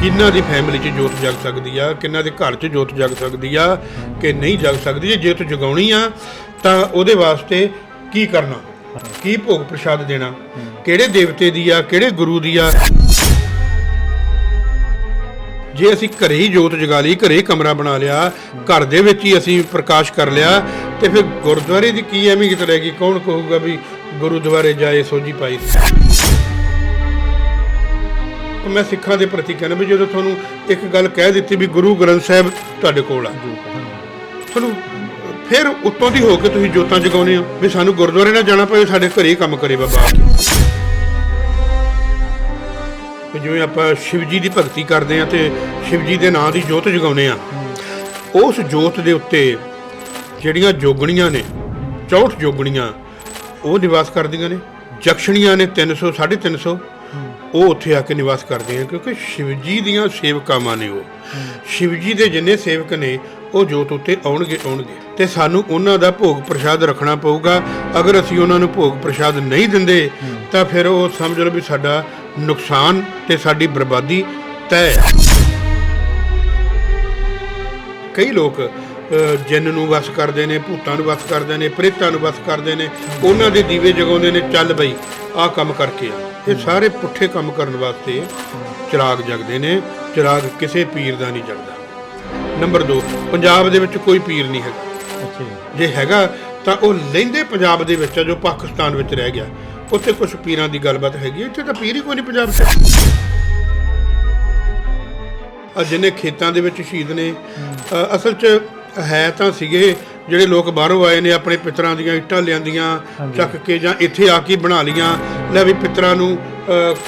ਕਿੰਨਾਂ ਦੀ ਫੈਮਿਲੀ 'ਚ ਜੋਤ ਜਗ ਸਕਦੀ ਆ, ਕਿੰਨਾਂ ਦੇ ਘਰ 'ਚ ਜੋਤ ਜਗ ਸਕਦੀ ਆ ਕਿ ਨਹੀਂ ਜਗ ਸਕਦੀ? ਜੇ ਜੋਤ ਜਗਾਉਣੀ ਆ, ਤਾਂ ਉਹਦੇ ਵਾਸਤੇ ਕੀ ਕਰਨਾ? ਕੀ ਭੋਗ ਪ੍ਰਸ਼ਾਦ ਦੇਣਾ? ਕਿਹੜੇ ਦੇਵਤੇ ਦੀ ਆ, ਕਿਹੜੇ ਗੁਰੂ ਦੀ ਆ? ਜੇ ਅਸੀਂ ਘਰੇ ਹੀ ਜੋਤ ਜਗਾ ਲਈ, ਘਰੇ ਹੀ ਕਮਰਾ ਬਣਾ ਲਿਆ, ਘਰ ਦੇ ਵਿੱਚ ਹੀ ਅਸੀਂ ਪ੍ਰਕਾਸ਼ ਕਰ ਲਿਆ, ਤੇ ਫਿਰ ਗੁਰਦੁਆਰੇ ਦੀ ਕੀ ਅਹਿਮੀਅਤ ਗਈ? ਕੌਣ ਕਹੂਗਾ ਵੀ ਗੁਰਦੁਆਰੇ ਜਾਏ ਸੋਝੀ ਪਾਈ? ਮੈਂ ਸਿੱਖਾਂ ਦੇ ਪ੍ਰਤੀ ਕਹਿੰਦਾ ਵੀ ਜਦੋਂ ਤੁਹਾਨੂੰ ਇੱਕ ਗੱਲ ਕਹਿ ਦਿੱਤੀ ਵੀ ਗੁਰੂ ਗ੍ਰੰਥ ਸਾਹਿਬ ਤੁਹਾਡੇ ਕੋਲ ਆ। ਤੁਹਾਨੂੰ ਫਿਰ ਉੱਤੋਂ ਦੀ ਹੋ ਕੇ ਤੁਸੀਂ ਜੋਤਾਂ ਜਗਾਉਨੇ ਹੋ ਵੀ ਸਾਨੂੰ ਗੁਰਦੁਆਰੇ ਨਾ ਜਾਣਾ ਪਵੇ, ਸਾਡੇ ਘਰੇ ਹੀ ਕੰਮ ਕਰੇ ਬਾਬਾ ਜਿਵੇਂ ਆਪਾਂ ਸ਼ਿਵ ਜੀ ਦੀ ਭਗਤੀ ਕਰਦੇ ਆ ਤੇ ਸ਼ਿਵ ਜੀ ਦੇ ਨਾਂ ਦੀ ਜੋਤ ਜਗਾਉਨੇ ਆ ਉਸ ਜੋਤ ਦੇ ਉੱਤੇ ਜਿਹੜੀਆਂ ਜੋਗਣੀਆਂ ਨੇ 64 ਜੋਗਣੀਆਂ, ਉਹ ਨਿਵਾਸ ਕਰਦੀਆਂ ਨੇ। ਜਕਸ਼ਣੀਆਂ ਨੇ 300 350 ਉਹ ਉੱਥੇ ਆ ਕੇ ਨਿਵਾਸ ਕਰਦੇ ਆ, ਕਿਉਂਕਿ ਸ਼ਿਵ ਜੀ ਦੀਆਂ ਸੇਵਕਾਵਾਂ ਨੇ ਉਹ। ਸ਼ਿਵਜੀ ਦੇ ਜਿੰਨੇ ਸੇਵਕ ਨੇ, ਉਹ ਜੋਤ ਉੱਤੇ ਆਉਣਗੇ ਆਉਣਗੇ। ਤੇ ਸਾਨੂੰ ਉਹਨਾਂ ਦਾ ਭੋਗ ਪ੍ਰਸ਼ਾਦ ਰੱਖਣਾ ਪਊਗਾ। ਅਗਰ ਅਸੀਂ ਉਹਨਾਂ ਨੂੰ ਭੋਗ ਪ੍ਰਸ਼ਾਦ ਨਹੀਂ ਦਿੰਦੇ, ਤਾਂ ਫਿਰ ਉਹ ਸਮਝ ਲਓ ਵੀ ਸਾਡਾ ਨੁਕਸਾਨ ਤੇ ਸਾਡੀ ਬਰਬਾਦੀ ਤੈਅ ਹੈ। ਕਈ ਲੋਕ ਜਿੰਨ ਨੂੰ ਵਸ ਕਰਦੇ ਨੇ, ਭੂਤਾਂ ਨੂੰ ਵਸ ਕਰਦੇ ਨੇ, ਪ੍ਰੇਤਾਂ ਨੂੰ ਵਸ ਕਰਦੇ ਨੇ, ਉਹਨਾਂ ਦੇ ਦੀਵੇ ਜਗਾਉਂਦੇ ਨੇ, ਚੱਲ ਬਈ। ਆਹ ਕੰਮ ਕਰਕੇ ਆ। ਇਹ ਸਾਰੇ ਪੁੱਠੇ ਕੰਮ ਕਰਨ ਵਾਸਤੇ ਚਿਰਾਗ ਜਗਦੇ ਨੇ। ਚਿਰਾਗ ਕਿਸੇ ਪੀਰ ਦਾ ਨਹੀਂ ਜਗਦਾ। ਨੰਬਰ 2 ਪੰਜਾਬ ਦੇ ਵਿੱਚ ਕੋਈ ਪੀਰ ਨਹੀਂ ਹੈਗਾ। ਅੱਛਾ ਜੀ। ਹੈਗਾ ਤਾਂ ਉਹ ਲਹਿੰਦੇ ਪੰਜਾਬ ਦੇ ਵਿੱਚ ਆ ਜੋ ਪਾਕਿਸਤਾਨ ਵਿੱਚ ਰਹਿ ਗਿਆ। ਉੱਥੇ ਕੁਝ ਪੀਰਾਂ ਦੀ ਗੱਲਬਾਤ ਹੈਗੀ ਇੱਥੇ ਤਾਂ ਪੀਰ ਹੀ ਕੋਈ ਨਹੀਂ ਪੰਜਾਬ 'ਚ। ਆ ਜਿੰਨੇ ਖੇਤਾਂ ਦੇ ਵਿੱਚ ਸ਼ਹੀਦ ਨੇ ਅਸਲ 'ਚ ਹੈ ਤਾਂ ਸੀਗੇ ਜਿਹੜੇ ਲੋਕ ਬਾਹਰੋਂ ਆਏ ਨੇ ਆਪਣੇ ਪਿਤਰਾਂ ਦੀਆਂ ਇੱਟਾਂ ਲਿਆਂਦੀਆਂ ਚੱਕ ਕੇ ਜਾਂ ਇੱਥੇ ਆ ਕੇ ਬਣਾ ਲੀਆਂ ਲੈ ਵੀ ਪਿਤਰਾਂ ਨੂੰ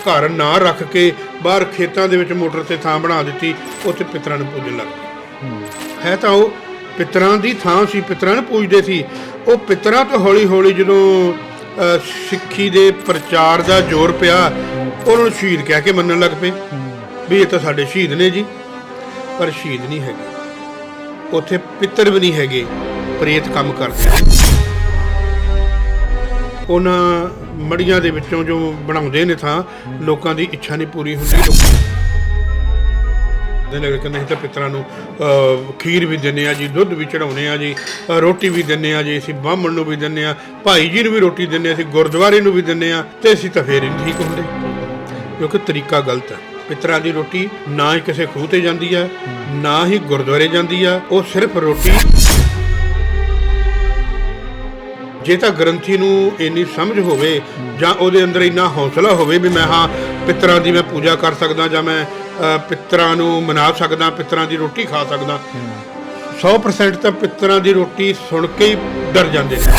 ਘਰ ਨਾ ਰੱਖ ਕੇ ਬਾਹਰ ਖੇਤਾਂ ਦੇ ਵਿੱਚ ਮੋਟਰ ਤੇ ਥਾਂ ਬਣਾ ਦਿੱਤੀ ਉੱਥੇ ਪਿਤਰਾਂ ਨੂੰ ਪੂਜਣ ਲੱਗ ਪਏ ਹੂੰ। ਤਾਂ ਉਹ ਪਿਤਰਾਂ ਦੀ ਥਾਂ ਸੀ ਪਿਤਰਾਂ ਨੂੰ ਪੂਜਦੇ ਸੀ। ਉਹ ਪਿਤਰਾਂ ਤੋਂ ਹੌਲੀ ਹੌਲੀ ਜਦੋਂ ਸਿੱਖੀ ਦੇ ਪ੍ਰਚਾਰ ਦਾ ਜ਼ੋਰ ਪਿਆ ਉਹਨਾਂ ਨੂੰ ਸ਼ਹੀਦ ਕਹਿ ਕੇ ਮੰਨਣ ਲੱਗ ਪਏ ਵੀ ਇਹ ਤਾਂ ਸਾਡੇ ਸ਼ਹੀਦ ਨੇ ਜੀ ਪਰ ਸ਼ਹੀਦ ਨਹੀਂ ਹੈਗੇ। ਉੱਥੇ ਪਿੱਤਰ ਵੀ ਨਹੀਂ ਹੈਗੇ। ਪ੍ਰੇਤ ਕੰਮ ਕਰਦੇ ਨੇ। ਉਹਨਾਂ ਮੜੀਆਂ ਦੇ ਵਿੱਚੋਂ ਜੋ ਬਣਾਉਂਦੇ ਨੇ ਥਾਂ ਲੋਕਾਂ ਦੀ ਇੱਛਾ ਨਹੀਂ ਪੂਰੀ ਹੁੰਦੀ। ਲੋਕਾਂ ਦੇ ਨਗਰ ਕਿ ਨਹੀਂ ਤਾਂ ਪਿਤਰਾਂ ਨੂੰ ਅਹ, ਖੀਰ ਵੀ ਦਿੰਨੇ ਆ ਜੀ ਦੁੱਧ ਵੀ ਚੜਾਉਨੇ ਆ ਜੀ ਅਹ, ਰੋਟੀ ਵੀ ਦਿੰਨੇ ਆ ਜੀ ਅਸੀਂ ਬਾਹਮਣ ਨੂੰ ਵੀ ਦਿੰਨੇ ਆ ਭਾਈ ਜੀ ਨੂੰ ਵੀ ਰੋਟੀ ਦਿੰਨੇ ਆ ਅਸੀਂ ਗੁਰਦੁਆਰੇ ਨੂੰ ਵੀ ਦਿੰਨੇ ਆ ਤੇ ਅਸੀਂ ਤਾਂ ਫੇਰ ਹੀ ਨਹੀਂ ਠੀਕ ਹੁੰਦੇ। ਕਿਉਂਕਿ ਤਰੀਕਾ ਗਲਤ ਹੈ। ਪਿਤਰਾਂ ਦੀ ਰੋਟੀ ਨਾ ਹੀ ਕਿਸੇ ਖੂਹ ਤੇ ਜਾਂਦੀ ਹੈ ਨਾ ਹੀ ਗੁਰਦੁਆਰੇ ਜਾਂਦੀ ਆ ਉਹ ਸਿਰਫ ਰੋਟੀ ਜੇ ਤਾਂ ਗ੍ਰੰਥੀ ਨੂੰ ਇੰਨੀ ਸਮਝ ਹੋਵੇ ਜਾਂ ਉਹਦੇ ਅੰਦਰ ਇੰਨਾ ਹੌਸਲਾ ਹੋਵੇ ਵੀ ਮੈਂ ਹਾਂ ਪਿਤਰਾਂ ਦੀ ਮੈਂ ਪੂਜਾ ਕਰ ਸਕਦਾ ਜਾਂ ਮੈਂ ਅ, ਪਿਤਰਾਂ ਨੂੰ ਮਨਾ ਸਕਦਾ ਪਿਤਰਾਂ ਦੀ ਰੋਟੀ ਖਾ ਸਕਦਾ 100% ਤਾਂ ਪਿਤਰਾਂ ਦੀ ਰੋਟੀ ਸੁਣ ਕੇ ਹੀ ਡਰ ਜਾਂਦੇ ਨੇ।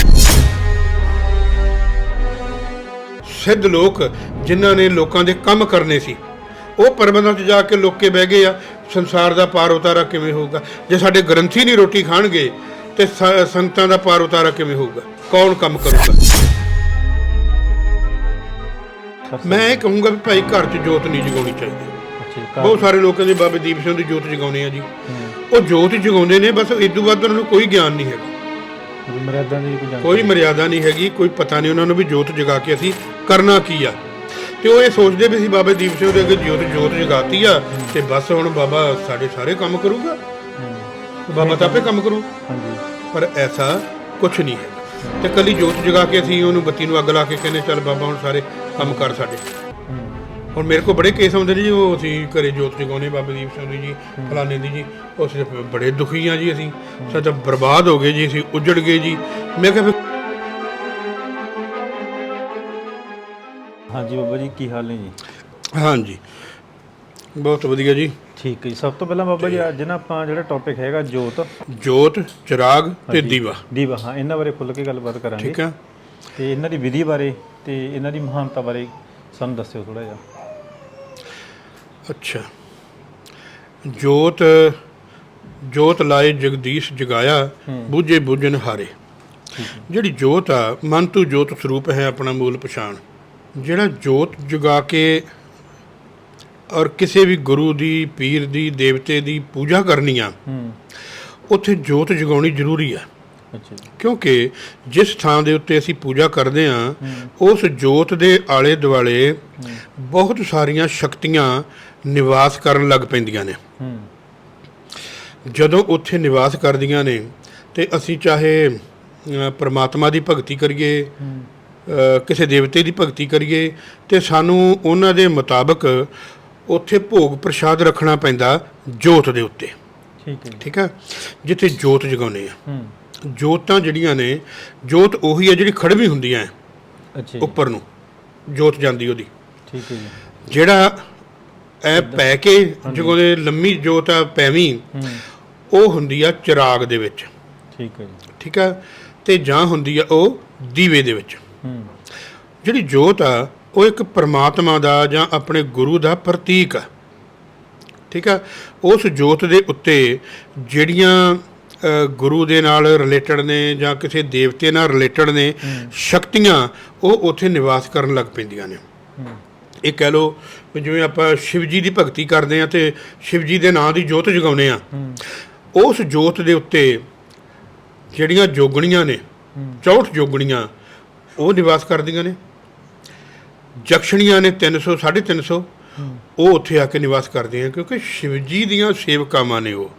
ਸਿੱਧ ਲੋਕ ਜਿਨ੍ਹਾਂ ਨੇ ਲੋਕਾਂ ਦੇ ਕੰਮ ਕਰਨੇ ਸੀ ਉਹ ਪਰਬੰਧਾਂ 'ਚ ਜਾ ਕੇ ਲੋਕੇ ਬਹਿ ਗਏ ਆ ਸੰਸਾਰ ਦਾ ਪਾਰ ਉਤਾਰਾ ਕਿਵੇਂ ਹੋਊਗਾ? ਜੇ ਸਾਡੇ ਗ੍ਰੰਥੀ ਨਹੀਂ ਰੋਟੀ ਖਾਣਗੇ ਤੇ ਸ- ਸੰਤਾਂ ਦਾ ਪਾਰ ਉਤਾਰਾ ਕਿਵੇਂ ਹੋਊਗਾ? ਕੌਣ ਕੰਮ ਕਰੂਗਾ? ਮੈਂ ਇਹ ਕਹੂੰਗਾ ਵੀ ਭਾਈ ਘਰ 'ਚ ਜੋਤ ਨਹੀਂ ਜਗਾਉਣੀ ਚਾਹੀਦੀ। ਬਹੁਤ ਸਾਰੇ ਲੋਕ ਕਹਿੰਦੇ ਬਾਬੇ ਦੀਪ ਸਿੰਘ ਦੀ ਜੋਤ ਜਗਾਉਣੇ ਆ ਜੀ। ਉਹ ਜੋਤ ਜਗਾਉਂਦੇ ਨੇ ਬਸ ਇਦੋਂ ਵੱਧ ਉਹਨਾਂ ਨੂੰ ਕੋਈ ਗਿਆਨ ਨਹੀਂ ਹੈਗਾ। ਮਰਿਆਦਾ ਦੀ ਕੋਈ ਮਰਿਆਦਾ ਨਹੀਂ ਹੈਗੀ ਕੋਈ ਪਤਾ ਨਹੀਂ ਉਹਨਾਂ ਨੂੰ ਵੀ ਜੋਤ ਜਗਾ ਕੇ ਅਸੀਂ ਕਰਨਾ ਕੀ ਆ। ਤੇ ਉਹ ਇਹ ਸੋਚਦੇ ਵੀ ਸੀ ਬਾਬੇ ਦੀਪ ਸਿੰਘ ਦੇ ਅੱਗੇ ਜੋਤ ਜੋਤ ਜਗਾਤੀ ਆ ਤੇ ਬਸ ਹੁਣ ਬਾਬਾ ਸਾਡੇ ਸਾਰੇ ਕੰਮ ਕਰੂਗਾ। ਬਾਬਾ ਤਾਂ ਆਪੇ ਕੰਮ ਕਰੂ ਹਾਂਜੀ। ਪਰ ਐਸਾ ਕੁਝ ਨਹੀਂ ਹੈ। ਤੇ ਕੱਲੀ ਜੋਤ ਜਗਾ ਕੇ ਅਸੀਂ ਉਹਨੂੰ ਬੱਤੀ ਨੂੰ ਅੱਗ ਲਾ ਕੇ ਕਹਿੰਦੇ ਚੱਲ ਬਾਬਾ ਹੁਣ ਸਾਰੇ ਕੰਮ ਕਰ ਸਾਡੇ। ਹੁਣ ਮੇਰੇ ਕੋਲ ਬੜੇ ਕੇਸ ਆਉਂਦੇ ਨੇ ਜੀ ਉਹ ਅਸੀਂ ਘਰੇ ਜੋਤ ਜਗਾਉਣੇ ਬਾਬਾ ਦੀਪ ਸਿੰਘ ਦੀ ਜੀ ਫਲਾਣੇ ਦੀ ਜੀ ਉਹ ਤਾਂ ਬੜੇ ਦੁਖੀ ਆ ਜੀ ਅਸੀਂ। ਸਾਡਾ ਬਰਬਾਦ ਹੋ ਗਏ ਜੀ ਅਸੀਂ ਉਜੜ ਗਏ ਜੀ। ਮੈਂ ਕਿਹਾ ਫਿਰ ਹਾਂਜੀ ਬਾਬਾ ਜੀ ਕੀ ਹਾਲ ਨੇ ਜੀ? ਹਾਂਜੀ। ਬਹੁਤ ਵਧੀਆ ਜੀ। ਠੀਕ ਹੈ ਜੀ। ਸਭ ਤੋਂ ਪਹਿਲਾਂ ਬਾਬਾ ਜੀ ਅੱਜ ਨਾ ਆਪਾਂ ਜਿਹੜਾ ਟੌਪਿਕ ਹੈਗਾ ਜੋਤ। ਜੋਤ ਚਿਰਾਗ ਤੇ ਦੀਵਾ। ਦੀਵਾ ਹਾਂ ਇਹਨਾਂ ਬਾਰੇ ਖੁੱਲ ਕੇ ਗੱਲਬਾਤ ਕਰਾਂਗੇ। ਠੀਕ ਆ ਤੇ ਇਹਨਾਂ ਦੀ ਵਿਧੀ ਬਾਰੇ ਤੇ ਇਹਨਾਂ ਦੀ ਮਹਾਨਤਾ ਬਾਰੇ ਸਾਨੂੰ ਦੱਸਿਓ ਥੋੜਾ ਜਿਹਾ। ਅੱਛਾ। ਜੋਤ ਜੋਤ ਲਾਏ ਜਗਦੀਸ਼ ਜਗਾਇਆ ਬੂਝੇ ਬੂਝਨ ਹਾਰੇ। ਜਿਹੜੀ ਜੋਤ ਆ ਮਨ ਤੋਂ ਜੋਤ ਸਰੂਪ ਹੈ ਆਪਣਾ ਮੂਲ ਪਛਾਣ। ਜਿਹੜਾ ਜੋਤ ਜਗਾ ਕੇ ਔਰ ਕਿਸੇ ਵੀ ਗੁਰੂ ਦੀ ਪੀਰ ਦੀ ਦੇਵਤੇ ਦੀ ਪੂਜਾ ਕਰਨੀ ਆ ਉੱਥੇ ਜੋਤ ਜਗਾਉਣੀ ਜ਼ਰੂਰੀ ਆ। ਅੱਛਾ ਕਿਉਂਕਿ ਜਿਸ ਥਾਂ ਦੇ ਉੱਤੇ ਅਸੀਂ ਪੂਜਾ ਕਰਦੇ ਹਾਂ। ਉਸ ਜੋਤ ਦੇ ਆਲੇ ਦੁਆਲੇ ਬਹੁਤ ਸਾਰੀਆਂ ਸ਼ਕਤੀਆਂ ਨਿਵਾਸ ਕਰਨ ਲੱਗ ਪੈਂਦੀਆਂ ਨੇ। ਜਦੋਂ ਉੱਥੇ ਨਿਵਾਸ ਕਰਦੀਆਂ ਨੇ ਤੇ ਅਸੀਂ ਚਾਹੇ ਪ੍ਰਮਾਤਮਾ ਦੀ ਭਗਤੀ ਕਰੀਏ ਕਿਸੇ ਦੇਵਤੇ ਦੀ ਭਗਤੀ ਕਰੀਏ ਤੇ ਸਾਨੂੰ ਉਹਨਾਂ ਦੇ ਮੁਤਾਬਕ ਉੱਥੇ ਭੋਗ ਪ੍ਰਸ਼ਾਦ ਰੱਖਣਾ ਪੈਂਦਾ ਜੋਤ ਦੇ ਉੱਤੇ। ਠੀਕ ਹੈ ਜੀ। ਠੀਕ ਹੈ? ਜਿੱਥੇ ਜੋਤ ਜਗਾਉਂਦੇ ਆ। ਜੋਤਾਂ ਜਿਹੜੀਆਂ ਨੇ ਜੋਤ ਉਹੀ ਹੈ ਜਿਹੜੀ ਖੜਵੀ ਹੁੰਦੀਆਂ ਹੈ ਅੱਛਾ ਉੱਪਰ ਨੂੰ। ਜੋਤ ਜਾਂਦੀ ਉਹਦੀ। ਠੀਕ ਹੈ ਜੀ। ਜਿਹੜਾ ਐ ਪੈ ਕੇ ਜਗੋਂ ਲੰਮੀ ਜੋਤ ਆ ਪੈਵੀਂ ਉਹ ਹੁੰਦੀ ਆ ਚਿਰਾਗ ਦੇ ਵਿੱਚ। ਠੀਕ ਹੈ ਜੀ। ਠੀਕ ਆ ਤੇ ਜਾਂ ਹੁੰਦੀ ਆ ਉਹ ਦੀਵੇ ਦੇ ਵਿੱਚ। ਹੂੰ। ਜਿਹੜੀ ਜੋਤ ਆ ਉਹ ਇੱਕ ਪ੍ਰਮਾਤਮਾ ਦਾ ਜਾਂ ਆਪਣੇ ਗੁਰੂ ਦਾ ਪ੍ਰਤੀਕ ਆ। ਠੀਕ ਆ? ਉਸ ਜੋਤ ਦੇ ਉੱਤੇ ਜਿਹੜੀਆਂ ਗੁਰੂ ਦੇ ਨਾਲ ਰਿਲੇਟਡ ਨੇ ਜਾਂ ਕਿਸੇ ਦੇਵਤੇ ਨਾਲ ਰਿਲੇਟਡ ਨੇ ਸ਼ਕਤੀਆਂ ਉਹ ਉੱਥੇ ਨਿਵਾਸ ਕਰਨ ਲੱਗ ਪੈਂਦੀਆਂ ਨੇ। ਇਹ ਕਹਿ ਵੀ ਜਿਵੇਂ ਆਪਾਂ ਸ਼ਿਵ ਜੀ ਦੀ ਭਗਤੀ ਕਰਦੇ ਆ ਤੇ ਸ਼ਿਵ ਜੀ ਦੇ ਨਾਂ ਦੀ ਜੋਤ ਜਗਾਉਂਦੇ ਆ ਹੂੰ। ਉਸ ਜੋਤ ਦੇ ਉੱਤੇ ਜਿਹੜੀਆਂ ਜੋਗਣੀਆਂ ਨੇ 64 ਜੋਗਣੀਆਂ ਉਹ ਨਿਵਾਸ ਕਰਦੀਆਂ ਨੇ। ਜਕਸ਼ਣੀਆਂ ਨੇ 300 350 ਉਹ ਉੱਥੇ ਆ ਕੇ ਨਿਵਾਸ ਕਰਦੇ ਆ ਕਿਉਂਕਿ ਸ਼ਿਵ ਜੀ ਦੀਆਂ ਸੇਵਕਾਵਾਂ ਨੇ ਉਹ।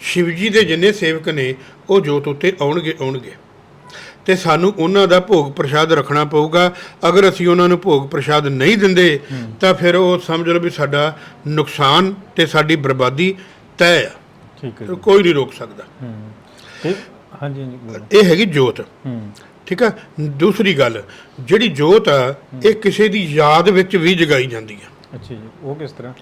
ਸ਼ਿਵ ਜੀ ਦੇ ਜਿੰਨੇ ਸੇਵਕ ਨੇ ਉਹ ਜੋਤ ਉੱਤੇ ਆਉਣਗੇ ਆਉਣਗੇ। ਤੇ ਸਾਨੂੰ ਉਹਨਾਂ ਦਾ ਭੋਗ ਪ੍ਰਸ਼ਾਦ ਰੱਖਣਾ ਪਊਗਾ। ਅਗਰ ਅਸੀਂ ਉਹਨਾਂ ਨੂੰ ਭੋਗ ਪ੍ਰਸ਼ਾਦ ਨਹੀਂ ਦਿੰਦੇ ਤਾਂ ਫਿਰ ਉਹ ਸਮਝ ਲਓ ਵੀ ਸਾਡਾ ਨੁਕਸਾਨ ਤੇ ਸਾਡੀ ਬਰਬਾਦੀ ਤੈਅ ਆ। ਠੀਕ ਹੈ ਕੋਈ ਨਹੀਂ ਰੋਕ ਸਕਦਾ। ਹਾਂਜੀ ਹਾਂਜੀ ਇਹ ਹੈਗੀ ਜੋਤ। ਠੀਕ ਆ? ਦੂਸਰੀ ਗੱਲ ਜਿਹੜੀ ਜੋਤ ਆ ਇਹ ਕਿਸੇ ਦੀ ਯਾਦ ਵਿੱਚ ਵੀ ਜਗਾਈ ਜਾਂਦੀ ਆ। ਅੱਛਾ ਜੀ ਉਹ ਕਿਸ ਤਰ੍ਹਾਂ?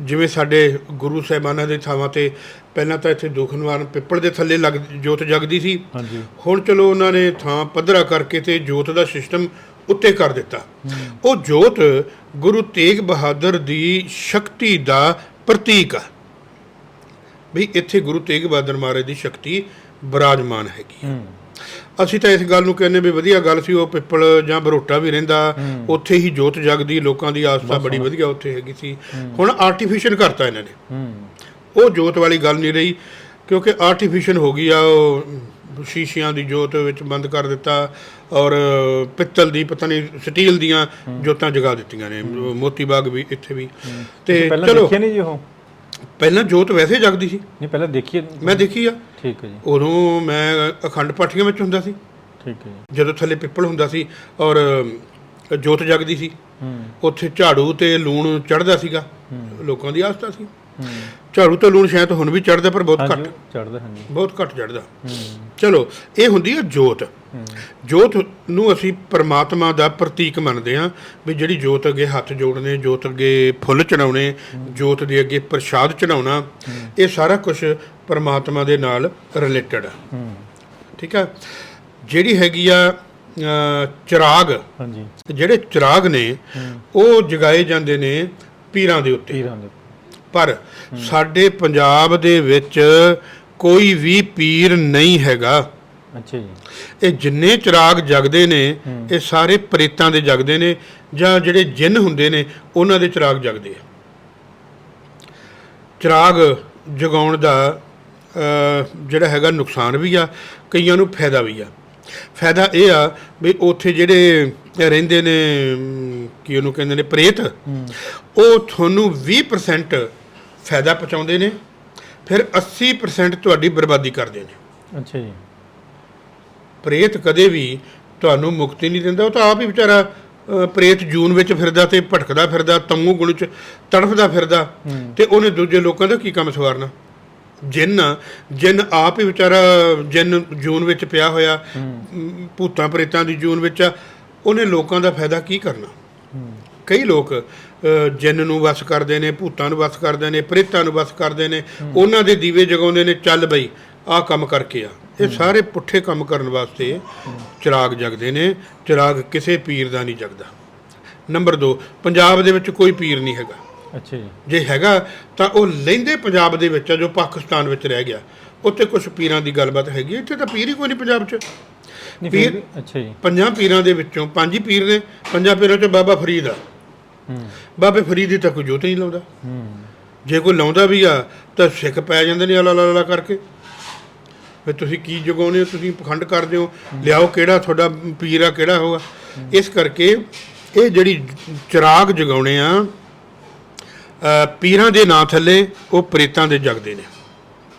ਜਿਵੇਂ ਸਾਡੇ ਗੁਰੂ ਸਾਹਿਬਾਨਾਂ ਦੇ ਥਾਵਾਂ ਤੇ ਪਹਿਲਾਂ ਤਾਂ ਇੱਥੇ ਦੁੱਖ ਨਿਵਾਰਨ ਪਿੱਪਲ ਦੇ ਥੱਲੇ ਲੱਗ ਜੋਤ ਜਗਦੀ ਸੀ। ਹਾਂਜੀ। ਹੁਣ ਚਲੋ ਉਹਨਾਂ ਨੇ ਥਾਂ ਪੱਧਰਾ ਕਰਕੇ ਤੇ ਜੋਤ ਦਾ ਸਿਸਟਮ ਉੱਤੇ ਕਰ ਦਿੱਤਾ। ਉਹ ਜੋਤ ਗੁਰੂ ਤੇਗ ਬਹਾਦਰ ਦੀ ਸ਼ਕਤੀ ਦਾ ਪ੍ਰਤੀਕ ਆ। ਵੀ ਇੱਥੇ ਗੁਰੂ ਤੇਗ ਬਹਾਦਰ ਮਹਾਰਾਜ ਦੀ ਸ਼ਕਤੀ ਬਿਰਾਜਮਾਨ ਹੈਗੀ ਹੂੰ। ਅਸੀਂ ਤਾਂ ਇਸ ਗੱਲ ਨੂੰ ਕਹਿੰਦੇ ਵੀ ਵਧੀਆ ਗੱਲ ਸੀ ਉਹ ਪਿੱਪਲ ਜਾਂ ਬਰੋਟਾ ਵੀ ਰਹਿੰਦਾ ਉੱਥੇ ਹੀ ਜੋਤ ਜਗਦੀ ਲੋਕਾਂ ਦੀ ਆਸਥਾ ਬੜੀ ਵਧੀਆ ਉੱਥੇ ਹੈਗੀ ਸੀ। ਹੁਣ ਆਰਟੀਫੀਸ਼ੀਅਲ ਕਰਤਾ ਇਹਨਾਂ ਨੇ। ਉਹ ਜੋਤ ਵਾਲੀ ਗੱਲ ਨਹੀਂ ਰਹੀ ਕਿਉਂਕਿ ਆਰਟੀਫੀਸ਼ੀਅਲ ਹੋ ਗਈ ਆ ਉਹ ਸ਼ੀਸ਼ਿਆਂ ਦੀ ਜੋਤ ਵਿੱਚ ਬੰਦ ਕਰ ਦਿੱਤਾ ਔਰ ਪਿੱਤਲ ਦੀ ਪਤਾ ਨਹੀਂ ਸਟੀਲ ਦੀਆਂ ਜੋਤਾਂ ਜਗਾ ਦਿੱਤੀਆਂ ਨੇ ਮੋਤੀ ਬਾਗ ਵੀ ਇੱਥੇ ਵੀ। ਤੇ ਚਲੋ। ਦੇਖਿਆ ਨਹੀਂ ਜੀ ਉਹ? ਪਹਿਲਾਂ ਜੋਤ ਵੈਸੇ ਜਗਦੀ ਸੀ। ਨਹੀਂ ਪਹਿਲਾਂ ਦੇਖੀਏ ਮੈਂ ਦੇਖੀ ਆ। ਠੀਕ ਹੈ ਜੀ। ਉਦੋਂ ਮੈਂ ਅਖੰਡ ਪਾਠੀਆਂ ਵਿੱਚ ਹੁੰਦਾ ਸੀ। ਠੀਕ ਹੈ ਜੀ। ਜਦੋਂ ਥੱਲੇ ਪਿੱਪਲ ਹੁੰਦਾ ਸੀ ਔਰ ਜੋਤ ਜਗਦੀ ਸੀ। ਹੂੰ। ਉੱਥੇ ਝਾੜੂ ਤੇ ਲੂਣ ਚੜਦਾ ਸੀਗਾ। ਲੋਕਾਂ ਦੀ ਆਸਥਾ ਸੀ। ਝਾੜੂ ਤੇ ਲੂਣ ਸ਼ਾਇਦ ਹੁਣ ਵੀ ਚੜਦਾ ਪਰ ਬਹੁਤ ਘੱਟ। ਚੜਦਾ ਹਾਂਜੀ। ਬਹੁਤ ਘੱਟ ਚੜਦਾ ਚਲੋ ਇਹ ਹੁੰਦੀ ਹੈ ਜੋਤ। ਜੋਤ ਨੂੰ ਅਸੀਂ ਪਰਮਾਤਮਾ ਦਾ ਪ੍ਰਤੀਕ ਮੰਨਦੇ ਹਾਂ ਵੀ ਜਿਹੜੀ ਜੋਤ ਅੱਗੇ ਹੱਥ ਜੋੜਨੇ ਜੋਤ ਅੱਗੇ ਫੁੱਲ ਚੜਾਉਣੇ ਜੋਤ ਦੇ ਅੱਗੇ ਪ੍ਰਸ਼ਾਦ ਚੜਾਉਣਾ ਇਹ ਸਾਰਾ ਕੁਝ ਪਰਮਾਤਮਾ ਦੇ ਨਾਲ ਰਿਲੇਟਡ ਆ। ਹੂੰ। ਠੀਕ ਆ? ਜਿਹੜੀ ਹੈਗੀ ਆ ਚਿਰਾਗ ਹਾਂਜੀ। ਜਿਹੜੇ ਚਿਰਾਗ ਨੇ ਉਹ ਜਗਾਏ ਜਾਂਦੇ ਨੇ ਪੀਰਾਂ ਦੇ ਉੱਤੇ। ਪੀਰਾਂ ਦੇ ਪਰ ਸਾਡੇ ਪੰਜਾਬ ਦੇ ਵਿੱਚ ਕੋਈ ਵੀ ਪੀਰ ਨਹੀਂ ਹੈਗਾ। ਅੱਛਾ ਜੀ। ਇਹ ਜਿੰਨੇ ਚਿਰਾਗ ਜਗਦੇ ਨੇ ਇਹ ਸਾਰੇ ਪ੍ਰੇਤਾਂ ਦੇ ਜਗਦੇ ਨੇ ਜਾਂ ਜਿਹੜੇ ਜਿੰਨ ਹੁੰਦੇ ਨੇ ਉਹਨਾਂ ਦੇ ਚਿਰਾਗ ਜਗਦੇ ਆ। ਚਿਰਾਗ ਜਗਾਉਣ ਦਾ ਜਿਹੜਾ ਹੈਗਾ ਨੁਕਸਾਨ ਵੀ ਆ ਕਈਆਂ ਨੂੰ ਫਾਇਦਾ ਵੀ ਆ। ਫਾਇਦਾ ਇਹ ਆ ਵੀ ਉੱਥੇ ਜਿਹੜੇ ਰਹਿੰਦੇ ਨੇ ਕੀ ਉਹਨੂੰ ਕਹਿੰਦੇ ਨੇ ਪ੍ਰੇਤ ਉਹ ਤੁਹਾਨੂੰ 20% ਫਾਇਦਾ ਪਹੁੰਚਾਉਂਦੇ ਨੇ ਫਿਰ 80% ਤੁਹਾਡੀ ਬਰਬਾਦੀ ਕਰਦੇ ਨੇ। ਅੱਛਾ ਜੀ। ਪ੍ਰੇਤ ਕਦੇ ਵੀ ਤੁਹਾਨੂੰ ਮੁਕਤੀ ਨਹੀਂ ਦਿੰਦਾ ਉਹ ਤਾਂ ਆਪ ਹੀ ਵਿਚਾਰਾ ਪ੍ਰੇਤ ਜੂਨ ਵਿੱਚ ਫਿਰਦਾ ਤੇ ਭਟਕਦਾ ਫਿਰਦਾ ਤੰਗੂ ਗੁਣ ਚ ਤੜਫਦਾ ਫਿਰਦਾ ਤੇ ਉਹਨੇ ਦੂਜੇ ਲੋਕਾਂ ਦਾ ਕੀ ਕੰਮ ਸਵਾਰਨਾ? ਜਿੰਨ ਜਿੰਨ ਆਪ ਹੀ ਵਿਚਾਰਾ ਜਿੰਨ ਜੂਨ ਵਿੱਚ ਪਿਆ ਹੋਇਆ ਭੂਤਾਂ ਪ੍ਰੇਤਾਂ ਦੀ ਜੂਨ ਵਿੱਚ ਆ, ਉਹਨੇ ਲੋਕਾਂ ਦਾ ਫਾਇਦਾ ਕੀ ਕਰਨਾ? ਕਈ ਲੋਕ ਜਿੰਨ ਨੂੰ ਵਸ ਕਰਦੇ ਨੇ ਭੂਤਾਂ ਨੂੰ ਵਸ ਕਰਦੇ ਨੇ ਪ੍ਰੇਤਾਂ ਨੂੰ ਵਸ ਕਰਦੇ ਨੇ ਉਹਨਾਂ ਦੇ ਦੀਵੇ ਜਗਾਉਂਦੇ ਨੇ ਚੱਲ ਬਈ ਆਹ ਕੰਮ ਕਰਕੇ ਆ। ਇਹ ਸਾਰੇ ਪੁੱਠੇ ਕੰਮ ਕਰਨ ਵਾਸਤੇ ਚਿਰਾਗ ਜਗਦੇ ਨੇ। ਚਿਰਾਗ ਕਿਸੇ ਪੀਰ ਦਾ ਨਹੀਂ ਜਗਦਾ। ਨੰਬਰ 2 ਪੰਜਾਬ ਦੇ ਵਿੱਚ ਕੋਈ ਪੀਰ ਨਹੀਂ ਹੈਗਾ। ਅੱਛਾ ਜੀ। ਜੇ ਹੈਗਾ ਤਾਂ ਉਹ ਲਹਿੰਦੇ ਪੰਜਾਬ ਦੇ ਵਿੱਚ ਆ ਜੋ ਪਾਕਿਸਤਾਨ ਵਿੱਚ ਰਹਿ ਗਿਆ। ਉੱਥੇ ਕੁਝ ਪੀਰਾਂ ਦੀ ਗੱਲਬਾਤ ਹੈਗੀ ਇੱਥੇ ਤਾਂ ਪੀਰ ਹੀ ਕੋਈ ਨਹੀਂ ਪੰਜਾਬ 'ਚ। ਪੀਰ- ਅੱਛਾ ਜੀ। ਪੰਜਾਂ ਪੀਰਾਂ ਦੇ ਵਿੱਚੋਂ ਪੰਜ ਹੀ ਪੀਰ ਨੇ। ਪੰਜਾਂ ਪੀਰਾਂ 'ਚੋਂ ਬਾਬਾ ਫਰੀਦ ਆ। ਬਾਬੇ ਫਰੀਦ ਤਾਂ ਕੋਈ ਜੋਤ ਨਹੀਂ ਲਾਉਂਦਾ। ਜੇ ਕੋਈ ਲਾਉਂਦਾ ਵੀ ਆ, ਤਾਂ ਸਿੱਖ ਪੈ ਜਾਂਦੇ ਨੇ ਅਲਾ ਲਾ ਕਰਕੇ। ਵੀ ਤੁਸੀਂ ਕੀ ਜਗਾਉਂਦੇ ਹੋ, ਤੁਸੀਂ ਪਖੰਡ ਕਰਦੇ ਹੋ, ਲਿਆਓ ਕਿਹੜਾ ਤੁਹਾਡਾ ਪੀਰ ਆ, ਕਿਹੜਾ ਹੋਗਾ ਇਸ ਕਰਕੇ ਇਹ ਜਿਹੜੀ ਚਿਰਾਗ ਜਗਾਉਣੇ ਆ ਪੀਰਾਂ ਦੇ ਨਾਂ ਥੱਲੇ ਉਹ ਪ੍ਰੇਤਾਂ ਦੇ ਜਗਦੇ ਨੇ।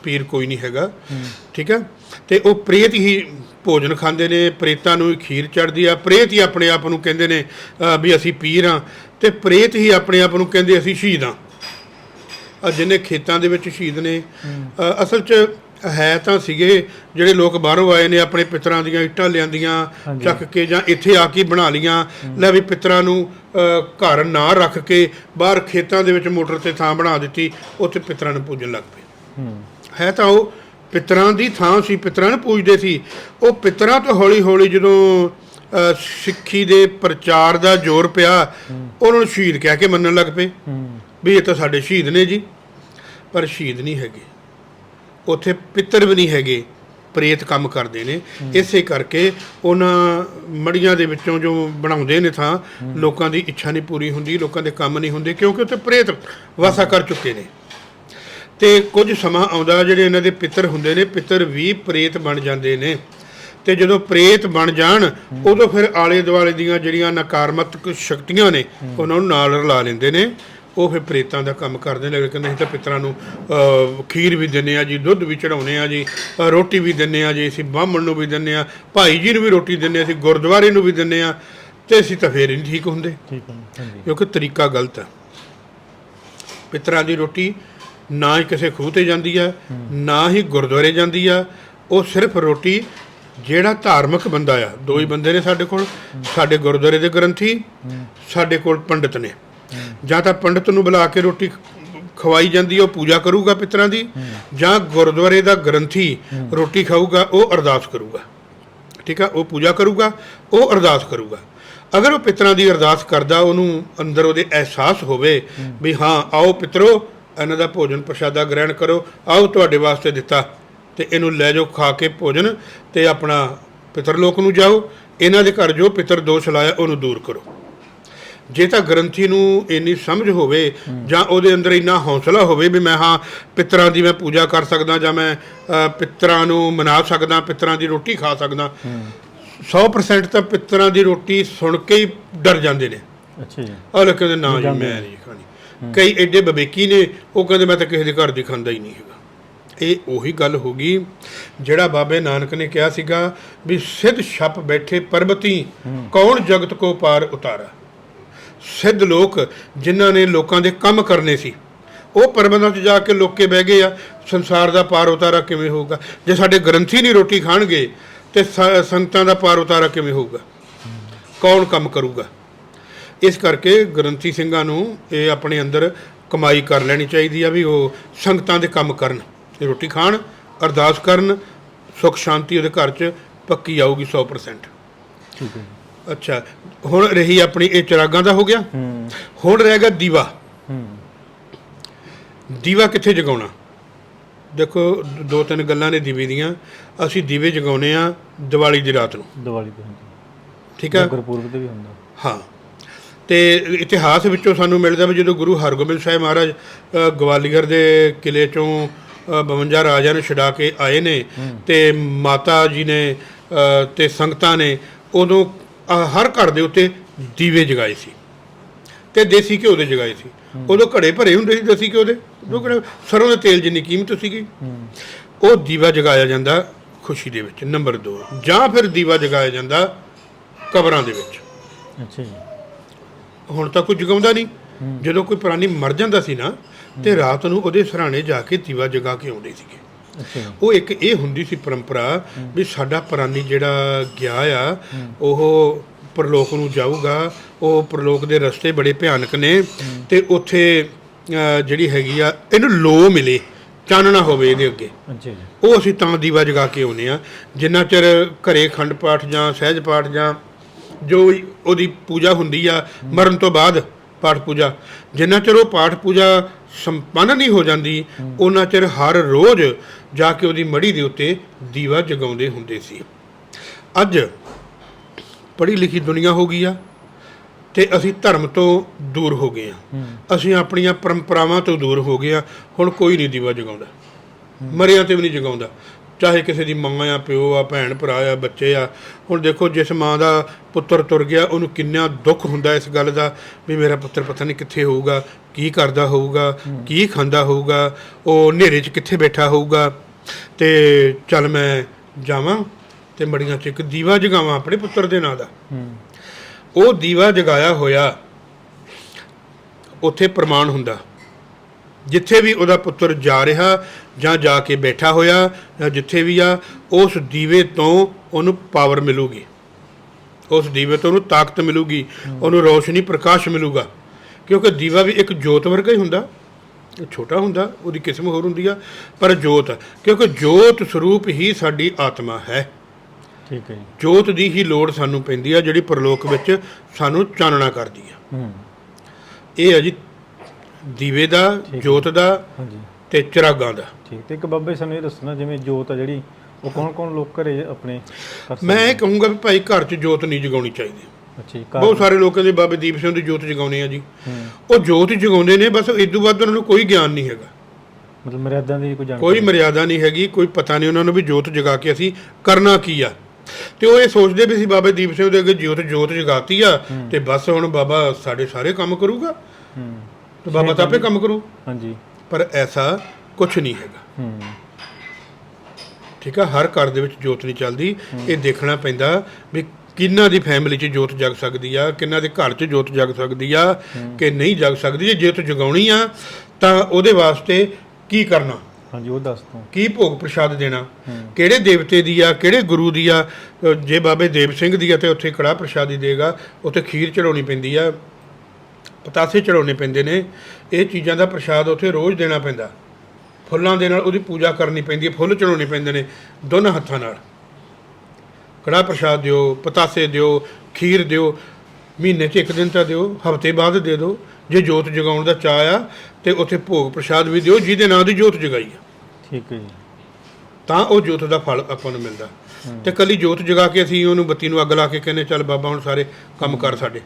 ਪੀਰ ਕੋਈ ਨਹੀਂ ਹੈਗਾ, ਠੀਕ ਹੈ ਤੇ ਉਹ ਪ੍ਰੇਤ ਹੀ ਭੋਜਨ ਖਾਂਦੇ ਨੇ ਪ੍ਰੇਤਾਂ ਨੂੰ ਖੀਰ ਚੜਦੀ ਆ ਪ੍ਰੇਤ ਹੀ ਆਪਣੇ ਆਪ ਨੂੰ ਕਹਿੰਦੇ ਨੇ ਵੀ ਅਸੀਂ ਪੀਰ ਆ ਤੇ ਪ੍ਰੇਤ ਹੀ ਆਪਣੇ ਆਪ ਨੂੰ ਕਹਿੰਦੇ ਅਸੀਂ ਸ਼ਹੀਦ ਆ ਜਿੰਨੇ ਖੇਤਾਂ ਦੇ ਵਿੱਚ ਸ਼ਹੀਦ ਨੇ ਅਸਲ 'ਚ ਹੈ ਤਾਂ ਸੀਗੇ ਜਿਹੜੇ ਲੋਕ ਬਾਹਰੋਂ ਆਏ ਨੇ ਆਪਣੇ ਪਿਤਰਾਂ ਦੀਆਂ ਇੱਟਾਂ ਲਿਆਂਦੀਆਂ ਚੱਕ ਕੇ ਜਾਂ ਇੱਥੇ ਆ ਕੇ ਬਣਾ ਲੀਆਂ ਲੈ ਵੀ ਪਿਤਰਾਂ ਨੂੰ ਘਰ ਨਾ ਰੱਖ ਕੇ ਬਾਹਰ ਖੇਤਾਂ ਦੇ ਵਿੱਚ ਮੋਟਰ ਤੇ ਥਾਂ ਬਣਾ ਦਿੱਤੀ ਉੱਥੇ ਪਿਤਰਾਂ ਨੂੰ ਪੂਜਣ ਲੱਗ ਪਏ। ਹੈ ਤਾਂ ਉਹ ਪਿਤਰਾਂ ਦੀ ਥਾਂ ਸੀ, ਪਿਤਰਾਂ ਨੂੰ ਪੂਜਦੇ ਸੀ। ਉਹ ਪਿਤਰਾਂ ਤੋਂ ਹੌਲੀ ਹੌਲੀ ਜਦੋਂ ਸਿੱਖੀ ਦੇ ਪ੍ਰਚਾਰ ਦਾ ਜ਼ੋਰ ਪਿਆ, ਉਹਨਾਂ ਨੂੰ ਸ਼ਹੀਦ ਕਹਿ ਕੇ ਮੰਨਣ ਲੱਗ ਪਏ। ਵੀ ਇਹ ਤਾਂ ਸਾਡੇ ਸ਼ਹੀਦ ਨੇ ਜੀ। ਪਰ ਸ਼ਹੀਦ ਨਹੀਂ ਹੈਗੇ। ਉੱਥੇ ਪਿੱਤਰ ਵੀ ਨਹੀਂ ਹੈਗੇ। ਪ੍ਰੇਤ ਕੰਮ ਕਰਦੇ ਨੇ। ਇਸੇ ਕਰਕੇ ਉਹਨਾਂ ਮੜੀਆਂ ਦੇ ਵਿੱਚੋਂ ਜੋ ਬਣਾਉਂਦੇ ਨੇ ਥਾਂ, ਲੋਕਾਂ ਦੀ ਇੱਛਾ ਨਹੀਂ ਪੂਰੀ ਹੁੰਦੀ, ਲੋਕਾਂ ਦੇ ਕੰਮ ਨਹੀਂ ਹੁੰਦੇ, ਕਿਉਂਕਿ ਉੱਥੇ ਪ੍ਰੇਤ ਵਾਸਾ ਕਰ ਚੁੱਕੇ ਨੇ। ਤੇ ਕੁਝ ਸਮਾਂ ਆਉਂਦਾ ਜਿਹੜੇ ਇਹਨਾਂ ਦੇ ਪਿੱਤਰ ਹੁੰਦੇ ਨੇ ਪਿੱਤਰ ਵੀ ਪ੍ਰੇਤ ਬਣ ਜਾਂਦੇ ਨੇ। ਤੇ ਜਦੋਂ ਪ੍ਰੇਤ ਬਣ ਜਾਣ ਉਦੋਂ ਫਿਰ ਆਲੇ ਦੁਆਲੇ ਦੀਆਂ ਜਿਹੜੀਆਂ ਨਕਾਰਾਤਮਕ ਸ਼ਕਤੀਆਂ ਨੇ ਉਹਨਾਂ ਨੂੰ ਨਾਲ ਰਲਾ ਲੈਂਦੇ ਨੇ। ਉਹ ਫਿਰ ਪ੍ਰੇਤਾਂ ਦਾ ਕੰਮ ਕਰਦੇ ਨੇ ਲੇਕਿਨ ਨਹੀਂ ਤਾਂ ਪਿੱਤਰਾਂ ਨੂੰ ਖੀਰ ਵੀ ਦਿੰਨੇ ਆ ਜੀ ਦੁੱਧ ਵੀ ਚੜਾਉਨੇ ਆ ਜੀ ਰੋਟੀ ਵੀ ਦਿੰਨੇ ਆ ਜੀ ਅਸੀਂ ਬਾਹਮਣ ਨੂੰ ਵੀ ਦਿੰਨੇ ਆ ਭਾਈ ਜੀ ਨੂੰ ਵੀ ਰੋਟੀ ਦਿੰਨੇ ਆ ਅਸੀਂ ਗੁਰਦੁਆਰੇ ਨੂੰ ਵੀ ਦਿੰਨੇ ਆ ਤੇ ਅਸੀਂ ਤਾਂ ਫੇਰ ਹੀ ਨਹੀਂ ਠੀਕ ਹੁੰਦੇ। ਠੀਕ ਹੈ ਕਿਉਂਕਿ ਤਰੀਕਾ ਗਲਤ ਹੈ। ਪਿਤਰਾਂ ਦੀ ਰੋਟੀ ਨਾ ਹੀ ਕਿਸੇ ਖੂਹ ਤੇ ਜਾਂਦੀ ਆ, ਨਾ ਹੀ ਗੁਰਦੁਆਰੇ ਜਾਂਦੀ ਆ। ਉਹ ਸਿਰਫ ਰੋਟੀ ਜਿਹੜਾ ਧਾਰਮਿਕ ਬੰਦਾ ਆ। ਦੋ ਹੀ ਬੰਦੇ ਨੇ ਸਾਡੇ ਕੋਲ, ਸਾਡੇ ਗੁਰਦੁਆਰੇ ਦੇ ਗ੍ਰੰਥੀ, ਸਾਡੇ ਕੋਲ ਪੰਡਿਤ ਨੇ। ਜਾਂ ਤਾਂ ਪੰਡਿਤ ਨੂੰ ਬੁਲਾ ਕੇ ਰੋਟੀ ਖਵਾਈ ਜਾਂਦੀ ਉਹ ਪੂਜਾ ਕਰੂਗਾ ਪਿਤਰਾਂ ਦੀ, ਜਾਂ ਗੁਰਦੁਆਰੇ ਦਾ ਗ੍ਰੰਥੀ ਰੋਟੀ ਖਾਊਗਾ, ਉਹ ਅਰਦਾਸ ਕਰੂਗਾ। ਠੀਕ ਆ, ਉਹ ਪੂਜਾ ਕਰੂਗਾ, ਉਹ ਅਰਦਾਸ ਕਰੂਗਾ। ਅਗਰ ਉਹ ਪਿਤਰਾਂ ਦੀ ਅਰਦਾਸ ਕਰਦਾ, ਉਹਨੂੰ ਅੰਦਰ ਉਹਦੇ ਅਹਿਸਾਸ ਹੋਵੇ ਵੀ ਹਾਂ, ਆਓ ਪਿਤਰੋ ਇਹਨਾਂ ਦਾ ਭੋਜਨ ਪ੍ਰਸ਼ਾਦਾ ਗ੍ਰਹਿਣ ਕਰੋ। ਆਓ ਤੁਹਾਡੇ ਵਾਸਤੇ ਦਿੱਤਾ ਤੇ ਇਹਨੂੰ ਲੈ ਜਾਓ ਖਾ ਕੇ ਭੋਜਨ ਤੇ ਆਪਣਾ ਪਿਤਰ ਲੋਕ ਨੂੰ ਜਾਓ। ਇਹਨਾਂ ਦੇ ਘਰ ਜੋ ਪਿਤਰ ਦੋਸ਼ ਲਾਇਆ ਉਹਨੂੰ ਦੂਰ ਕਰੋ। ਜੇ ਤਾਂ ਗ੍ਰੰਥੀ ਨੂੰ ਇੰਨੀ ਸਮਝ ਹੋਵੇ ਜਾਂ ਉਹਦੇ ਅੰਦਰ ਇੰਨਾ ਹੌਸਲਾ ਹੋਵੇ ਵੀ ਮੈਂ ਹਾਂ ਪਿਤਰਾਂ ਦੀ ਮੈਂ ਪੂਜਾ ਕਰ ਸਕਦਾ ਜਾਂ ਮੈਂ ਪਿਤਰਾਂ ਨੂੰ ਮਨਾ ਸਕਦਾ ਪਿਤਰਾਂ ਦੀ ਰੋਟੀ ਖਾ ਸਕਦਾ 100% ਤਾਂ ਪਿਤਰਾਂ ਦੀ ਰੋਟੀ ਸੁਣ ਕੇ ਹੀ ਡਰ ਜਾਂਦੇ ਨੇ। ਅੱਛਾ ਜੀ। ਲੈ ਕਹਿੰਦੇ ਨਾ ਜੀ ਮੈਂ ਨਹੀਂ ਖਾਣੀ। ਕਈ ਐਡੇ ਬਵੇਕੀ ਨੇ, ਉਹ ਕਹਿੰਦੇ ਮੈਂ ਤਾਂ ਕਿਸੇ ਦੇ ਘਰ ਦੀ ਖਾਂਦਾ ਹੀ ਨਹੀਂ ਹੈਗਾ। ਇਹ ਉਹੀ ਗੱਲ ਹੋ ਗਈ, ਜਿਹੜਾ ਬਾਬੇ ਨਾਨਕ ਨੇ ਕਿਹਾ ਸੀਗਾ ਵੀ ਸਿੱਧ ਛੱਪ ਬੈਠੇ ਪਰਬਤੀ, ਕੌਣ ਜਗਤ ਕੋ ਪਾਰ ਉਤਾਰਾ? ਸਿੱਧ ਲੋਕ ਜਿਨ੍ਹਾਂ ਨੇ ਲੋਕਾਂ ਦੇ ਕੰਮ ਕਰਨੇ ਸੀ, ਉਹ ਪਰਬਤਾਂ 'ਚ ਜਾ ਕੇ ਲੋਕੇ ਬਹਿ ਗਏ ਆ, ਸੰਸਾਰ ਦਾ ਪਾਰ ਉਤਾਰਾ ਕਿਵੇਂ ਹੋਊਗਾ? ਜੇ ਸਾਡੇ ਗ੍ਰੰਥੀ ਨਹੀਂ ਰੋਟੀ ਖਾਣਗੇ, ਤੇ ਸ- ਸੰਤਾਂ ਦਾ ਪਾਰ ਉਤਾਰਾ ਕਿਵੇਂ ਹੋਊਗਾ? ਕੌਣ ਕੰਮ ਕਰੂਗਾ? ਇਸ ਕਰਕੇ ਗ੍ਰੰਥੀ ਸਿੰਘਾਂ ਨੂੰ ਇਹ ਆਪਣੇ ਅੰਦਰ ਕਮਾਈ ਕਰ ਲੈਣੀ ਚਾਹੀਦੀ ਆ ਵੀ ਉਹ ਸੰਗਤਾਂ ਦੇ ਕੰਮ ਕਰਨ। ਤੇ ਰੋਟੀ ਖਾਣ ਅਰਦਾਸ ਕਰਨ ਸੁਖ ਸ਼ਾਂਤੀ ਉਹਦੇ ਘਰ 'ਚ ਪੱਕੀ ਆਊਗੀ 100% ਠੀਕ ਹੈ। ਅੱਛਾ ਹੁਣ ਰਹੀ ਆਪਣੀ ਇਹ ਚਿਰਾਗਾਂ ਦਾ ਹੋ ਗਿਆ। ਹੂੰ। ਹੁਣ ਰਹਿ ਗਿਆ ਦੀਵਾ। ਹੂੰ। ਦੀਵਾ ਕਿੱਥੇ ਜਗਾਉਣਾ? ਦੇਖੋ ਦ- ਤਿੰਨ ਗੱਲਾਂ ਨੇ ਦੀਵੇ ਦੀਆਂ। ਅਸੀਂ ਦੀਵੇ ਜਗਾਉਨੇ ਆ ਦੀਵਾਲੀ ਦੀ ਰਾਤ ਨੂੰ। ਦੀਵਾਲੀ ਤੇ ਠੀਕ ਆ ਗੁਰਪੁਰਬ ਤੇ ਵੀ ਹੁੰਦਾ। ਹਾਂ। ਤੇ ਇਤਿਹਾਸ ਵਿੱਚੋਂ ਸਾਨੂੰ ਮਿਲਦਾ ਵੀ ਜਦੋਂ ਗੁਰੂ ਹਰਗੋਬਿੰਦ ਸਾਹਿਬ ਮਹਾਰਾਜ ਗਵਾਲੀਅਰ ਦੇ ਕਿਲੇ ਚੋਂ ਅ, 52 ਰਾਜਿਆਂ ਨੂੰ ਛਡਾ ਕੇ ਆਏ ਨੇ ਤੇ ਮਾਤਾ ਜੀ ਨੇ ਤੇ ਸੰਗਤਾਂ ਨੇ ਉਦੋਂ ਹਰ ਘਰ ਦੇ ਉੱਤੇ ਦੀਵੇ ਜਗਾਏ ਸੀ ਤੇ ਦੇਸੀ ਘਿਓ ਦੇ ਜਗਾਏ ਸੀ। ਉਦੋਂ ਘੜੇ ਭਰੇ ਹੁੰਦੇ ਸੀ ਦੇਸੀ ਘਿਓ ਦੇ। ਸਰੋਂ ਦੇ ਤੇਲ ਜਿੰਨੀ ਕੀਮਤ ਸੀਗੀ ਉਹ ਦੀਵਾ ਜਗਾਇਆ ਜਾਂਦਾ ਖੁਸ਼ੀ ਦੇ ਵਿੱਚ ਨੰਬਰ 2 ਜਾਂ ਫਿਰ ਦੀਵਾ ਜਗਾਇਆ ਜਾਂਦਾ ਕਬਰਾਂ ਦੇ ਵਿੱਚ। ਅੱਛਾ ਜੀ। ਹੁਣ ਤਾਂ ਕੋਈ ਜਗਾਉਂਦਾ ਨਹੀਂ। ਜਦੋਂ ਕੋਈ ਪ੍ਰਾਣੀ ਮਰ ਜਾਂਦਾ ਸੀ ਨਾ ਤੇ ਰਾਤ ਨੂੰ ਉਹਦੇ ਸਰਾਣੇ ਜਾ ਕੇ ਦੀਵਾ ਜਗਾ ਕੇ ਆਉਂਦੇ ਸੀਗੇ। ਉਹ ਇੱਕ ਇਹ ਹੁੰਦੀ ਸੀ ਪਰੰਪਰਾ ਵੀ ਸਾਡਾ ਪ੍ਰਾਣੀ ਜਿਹੜਾ ਗਿਆ ਆ ਉਹ ਪ੍ਰਲੋਕ ਨੂੰ ਜਾਊਗਾ ਉਹ ਪ੍ਰਲੋਕ ਦੇ ਰਸਤੇ ਬੜੇ ਭਿਆਨਕ ਨੇ ਤੇ ਉੱਥੇ ਜਿਹੜੀ ਹੈਗੀ ਆ ਇਹਨੂੰ ਲੋ ਮਿਲੇ ਚਾਨਣਾ ਹੋਵੇ ਇਹਦੇ ਅੱਗੇ। ਅੱਛਾ ਉਹ ਅਸੀਂ ਤਾਂ ਦੀਵਾ ਜਗਾ ਕੇ ਆਉਨੇ ਆ। ਜਿੰਨਾ ਚਿਰ ਘਰੇ ਖੰਡ ਪਾਠ ਜਾਂ ਸਹਿਜ ਪਾਠ ਜਾਂ ਜੋ ਉਹਦੀ ਪੂਜਾ ਹੁੰਦੀ ਆ ਮਰਨ ਤੋਂ ਬਾਅਦ ਪਾਠ ਪੂਜਾ। ਜਿੰਨਾ ਚਿਰ ਉਹ ਪਾਠ ਪੂਜਾ ਸੰਪੰਨ ਨਹੀਂ ਹੋ ਜਾਂਦੀ ਉਹਨਾਂ ਚਿਰ ਹਰ ਰੋਜ਼ ਜਾ ਕੇ ਉਹਦੀ ਮੜੀ ਦੇ ਉੱਤੇ ਦੀਵਾ ਜਗਾਉਂਦੇ ਹੁੰਦੇ ਸੀ। ਅੱਜ ਪੜ੍ਹੀ ਲਿਖੀ ਦੁਨੀਆ ਹੋ ਗਈ ਆ ਤੇ ਅਸੀਂ ਧਰਮ ਤੋਂ ਦੂਰ ਹੋ ਗਏ ਆ। ਅਸੀਂ ਆਪਣੀਆਂ ਪਰੰਪਰਾਵਾਂ ਤੋਂ ਦੂਰ ਹੋ ਗਏ ਆ। ਹੁਣ ਕੋਈ ਨਹੀਂ ਦੀਵਾ ਜਗਾਉਂਦਾ। ਮਰਿਆਂ ਤੇ ਵੀ ਨਹੀਂ ਜਗਾਉਂਦਾ। ਚਾਹੇ ਕਿਸੇ ਦੀ ਮਾਂ ਆ ਪਿਓ ਆ ਭੈਣ ਭਰਾ ਆ ਬੱਚੇ ਆ ਹੁਣ ਦੇਖੋ ਜਿਸ ਮਾਂ ਦਾ ਪੁੱਤਰ ਤੁਰ ਗਿਆ ਉਹਨੂੰ ਕਿੰਨਾ ਦੁੱਖ ਹੁੰਦਾ ਇਸ ਗੱਲ ਦਾ ਵੀ ਮੇਰਾ ਪੁੱਤਰ ਪਤਾ ਨਹੀਂ ਕਿੱਥੇ ਹੋਊਗਾ ਕੀ ਕਰਦਾ ਹੋਊਗਾ ਕੀ ਖਾਂਦਾ ਹੋਊਗਾ ਉਹ ਹਨੇਰੇ 'ਚ ਕਿੱਥੇ ਬੈਠਾ ਹੋਊਗਾ। ਤੇ ਚੱਲ ਮੈਂ ਜਾਵਾਂ ਤੇ ਮੜੀਆਂ 'ਚ ਇੱਕ ਦੀਵਾ ਜਗਾਵਾਂ ਆਪਣੇ ਪੁੱਤਰ ਦੇ ਨਾਂ ਦਾ। ਉਹ ਦੀਵਾ ਜਗਾਇਆ ਹੋਇਆ ਉੱਥੇ ਪ੍ਰਮਾਣ ਹੁੰਦਾ। ਜਿੱਥੇ ਵੀ ਉਹਦਾ ਪੁੱਤਰ ਜਾ ਰਿਹਾ ਜਾਂ ਜਾ ਕੇ ਬੈਠਾ ਹੋਇਆ ਜਾਂ ਜਿੱਥੇ ਵੀ ਆ ਉਸ ਦੀਵੇ ਤੋਂ ਉਹਨੂੰ ਪਾਵਰ ਮਿਲੂਗੀ। ਉਸ ਦੀਵੇ ਤੋਂ ਉਹਨੂੰ ਤਾਕਤ ਮਿਲੂਗੀ ਉਹਨੂੰ ਰੋਸ਼ਨੀ ਪ੍ਰਕਾਸ਼ ਮਿਲੂਗਾ। ਕਿਉਂਕਿ ਦੀਵਾ ਵੀ ਇੱਕ ਜੋਤ ਵਰਗਾ ਹੀ ਹੁੰਦਾ। ਉਹ ਛੋਟਾ ਹੁੰਦਾ ਉਹਦੀ ਕਿਸਮ ਹੋਰ ਹੁੰਦੀ ਆ ਪਰ ਜੋਤ ਕਿਉਂਕਿ ਜੋਤ ਸਰੂਪ ਹੀ ਸਾਡੀ ਆਤਮਾ ਹੈ। ਠੀਕ ਹੈ ਜੋਤ ਦੀ ਹੀ ਲੋੜ ਸਾਨੂੰ ਪੈਂਦੀ ਆ ਜਿਹੜੀ ਪਰਲੋਕ ਵਿੱਚ ਸਾਨੂੰ ਚਾਨਣਾ ਕਰਦੀ ਆ। ਹੂੰ। ਇਹ ਹੈ ਜੀ ਦੀਵੇ ਦਾ ਜੋਤ ਦਾ ਹਾਂਜੀ। ਤੇ ਚਿਰਾਗਾਂ ਦਾ। ਠੀਕ ਤੇ ਇੱਕ ਬਾਬਾ ਸਾਨੂੰ ਇਹ ਦੱਸਣਾ ਜਿਵੇਂ ਜੋਤ ਆ ਜਿਹੜੀ ਉਹ ਕੌਣ ਕੌਣ ਲੋਕ ਘਰੇ ਆਪਣੇ ਕਰ ਸਕਦੇ ਮੈਂ ਇਹ ਕਹੂੰਗਾ ਵੀ ਭਾਈ ਘਰ 'ਚ ਜੋਤ ਨਹੀਂ ਜਗਾਉਣੀ ਚਾਹੀਦੀ। ਅੱਛਾ ਜੀ ਘਰ ਬਹੁਤ ਸਾਰੇ ਲੋਕਾਂ ਦੇ ਬਾਬੇ ਦੀਪ ਸਿੰਘ ਦੀ ਜੋਤ ਜਗਾਉਣੇ ਆ ਜੀ। ਹੂੰ। ਉਹ ਜੋਤ ਹੀ ਜਗਾਉਂਦੇ ਨੇ ਬਸ ਇਦੋਂ ਵੱਧ ਉਹਨਾਂ ਨੂੰ ਕੋਈ ਗਿਆਨ ਨਹੀਂ ਹੈਗਾ। ਮਤਲਬ ਮਰਿਆਦਾ ਦੀ ਕੋਈ ਜਾਣਕਾਰੀ ਕੋਈ ਮਰਿਆਦਾ ਨਹੀਂ ਹੈਗੀ ਕੋਈ ਪਤਾ ਨਹੀਂ ਉਹਨਾਂ ਨੂੰ ਵੀ ਜੋਤ ਜਗਾ ਕੇ ਅਸੀਂ ਕਰਨਾ ਕੀ ਆ। ਤੇ ਉਹ ਇਹ ਸੋਚਦੇ ਵੀ ਅਸੀਂ ਬਾਬੇ ਦੀਪ ਸਿੰਘ ਦੇ ਅੱਗੇ ਜੋਤ ਜੋਤ ਜਗਾਤੀ ਆ ਤੇ ਬਸ ਹੁਣ ਬਾਬਾ ਸਾਡੇ ਸਾਰੇ ਕੰਮ ਕਰੂਗਾ। ਹੂੰ। ਤੇ ਬਾਬਾ ਤਾਂ ਆਪੇ ਕੰਮ ਕਰੂ। ਹਾਂਜੀ। ਪਰ ਐਸਾ ਕੁਝ ਨਹੀਂ ਹੈਗਾ। ਹੂੰ। ਠੀਕ ਆ? ਹਰ ਘਰ ਦੇ ਵਿੱਚ ਜੋਤ ਨਹੀਂ ਚੱਲਦੀ। ਇਹ ਦੇਖਣਾ ਪੈਂਦਾ ਵੀ ਕਿੰਨਾ ਦੀ ਫੈਮਿਲੀ 'ਚ ਜੋਤ ਜਗ ਸਕਦੀ ਆ ਕਿੰਨਾ ਦੇ ਘਰ 'ਚ ਜੋਤ ਜਗ ਸਕਦੀ ਆ ਕਿ ਨਹੀਂ ਜਗ ਸਕਦੀ। ਜੇ ਜੋਤ ਜਗਾਉਣੀ ਆ ਤਾਂ ਉਹਦੇ ਵਾਸਤੇ ਕੀ ਕਰਨਾ? ਹਾਂਜੀ ਉਹ ਦੱਸ ਦੋ ਕੀ ਭੋਗ ਪ੍ਰਸ਼ਾਦ ਦੇਣਾ? ਕਿਹੜੇ ਦੇਵਤੇ ਦੀ ਆ ਕਿਹੜੇ ਗੁਰੂ ਦੀ ਆ? ਜੇ ਬਾਬੇ ਦੇਵ ਸਿੰਘ ਦੀ ਆ ਤੇ ਉੱਥੇ ਕੜਾ ਪ੍ਰਸ਼ਾਦੀ ਦੇਗਾ ਉੱਥੇ ਖੀਰ ਚੜਾਉਣੀ ਪੈਂਦੀ ਆ। ਪਤਾਸੇ ਚੜਾਉਣੇ ਪੈਂਦੇ ਨੇ ਇਹ ਚੀਜ਼ਾਂ ਦਾ ਪ੍ਰਸ਼ਾਦ ਉੱਥੇ ਰੋਜ਼ ਦੇਣਾ ਪੈਂਦਾ। ਫੁੱਲਾਂ ਦੇ ਨਾਲ ਉਹਦੀ ਪੂਜਾ ਕਰਨੀ ਪੈਂਦੀ ਹੈ ਫੁੱਲ ਚੜਾਉਣੇ ਪੈਂਦੇ ਨੇ ਦੋਨਾਂ ਹੱਥਾਂ ਨਾਲ। ਕੜਾ ਪ੍ਰਸ਼ਾਦ ਦਿਓ ਪਤਾਸੇ ਦਿਓ ਖੀਰ ਦਿਓ ਮਹੀਨੇ 'ਚ ਇੱਕ ਦਿਨ ਤਾਂ ਦਿਓ ਹਫ਼ਤੇ ਬਾਅਦ ਦੇ ਦਿਓ ਜੇ ਜੋਤ ਜਗਾਉਣ ਦਾ ਚਾਅ ਆ ਤੇ ਉੱਥੇ ਭੋਗ ਪ੍ਰਸ਼ਾਦ ਵੀ ਦਿਓ ਜਿਹਦੇ ਨਾਂ ਦੀ ਜੋਤ ਜਗਾਈ ਆ। ਠੀਕ ਹੈ ਜੀ। ਤਾਂ ਉਹ ਜੋਤ ਦਾ ਫਲ ਆਪਾਂ ਨੂੰ ਮਿਲਦਾ। ਤੇ ਕੱਲੀ ਜੋਤ ਜਗਾ ਕੇ ਅਸੀਂ ਉਹਨੂੰ ਬੱਤੀ ਨੂੰ ਅੱਗ ਲਾ ਕੇ ਕਹਿੰਦੇ ਚੱਲ ਬਾਬਾ ਹੁਣ ਸਾਰੇ ਕੰਮ ਕਰ ਸਾਡੇ।